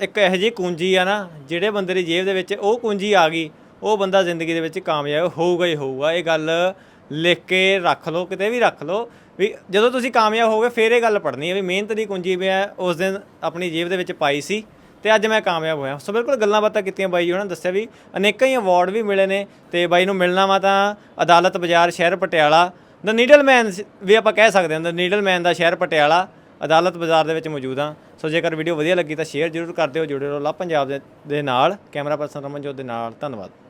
ਇੱਕ ਇਹੋ ਜਿਹੀ ਕੁੰਜੀ ਆ ਨਾ, ਜਿਹੜੇ ਬੰਦੇ ਦੀ ਜੇਬ ਦੇ ਵਿੱਚ ਉਹ ਕੁੰਜੀ ਆ ਗਈ, ਉਹ ਬੰਦਾ ਜ਼ਿੰਦਗੀ ਦੇ ਵਿੱਚ ਕਾਮਯਾਬ ਹੋਊਗਾ ਹੀ ਹੋਊਗਾ। ਇਹ ਗੱਲ ਲਿਖ ਕੇ ਰੱਖ ਲਓ, ਕਿਤੇ ਵੀ ਰੱਖ ਲਓ, ਵੀ ਜਦੋਂ ਤੁਸੀਂ ਕਾਮਯਾਬ ਹੋਗੇ ਫਿਰ ਇਹ ਗੱਲ ਪੜਨੀ ਹੈ ਵੀ ਮਿਹਨਤ ਦੀ ਕੁੰਜੀ ਮੈਂ ਉਸ ਦਿਨ ਆਪਣੀ ਜੇਬ ਦੇ ਵਿੱਚ ਪਾਈ ਸੀ ਤੇ ਅੱਜ ਮੈਂ ਕਾਮਯਾਬ ਹੋਇਆ। ਸੋ ਬਿਲਕੁਲ ਗੱਲਾਂ ਬਾਤਾਂ ਕੀਤੀਆਂ ਬਾਈ ਜੀ, ਉਹਨਾਂ ਨੇ ਦੱਸਿਆ ਵੀ ਅਨੇਕਾਂ ਹੀ ਅਵਾਰਡ ਵੀ ਮਿਲੇ ਨੇ ਤੇ ਬਾਈ ਨੂੰ ਮਿਲਣਾ ਵਾ ਤਾਂ ਅਦਾਲਤ ਬਾਜ਼ਾਰ ਸ਼ਹਿਰ ਪਟਿਆਲਾ ਦਾ ਨੀਡਲ ਮੈਨ ਵੀ ਆਪਾਂ ਕਹਿ ਸਕਦੇ ਹਾਂ ਦਾ ਨੀਡਲ ਮੈਨ ਦਾ ਸ਼ਹਿਰ ਪਟਿਆਲਾ ਅਦਾਲਤ ਬਾਜ਼ਾਰ ਦੇ ਵਿੱਚ ਮੌਜੂਦ ਹਾਂ। ਸੋ ਜੇਕਰ ਵੀਡੀਓ ਵਧੀਆ ਲੱਗੀ ਤਾਂ ਸ਼ੇਅਰ ਜ਼ਰੂਰ ਕਰ ਦਿਓ। ਜੁੜੇ ਰਹੋ ਲਾ ਪੰਜਾਬ ਦੇ- ਦੇ ਨਾਲ। ਕੈਮਰਾ ਪਰਸਨ ਰਮਨਜੋਤ ਦੇ ਨਾਲ। ਧੰਨਵਾਦ।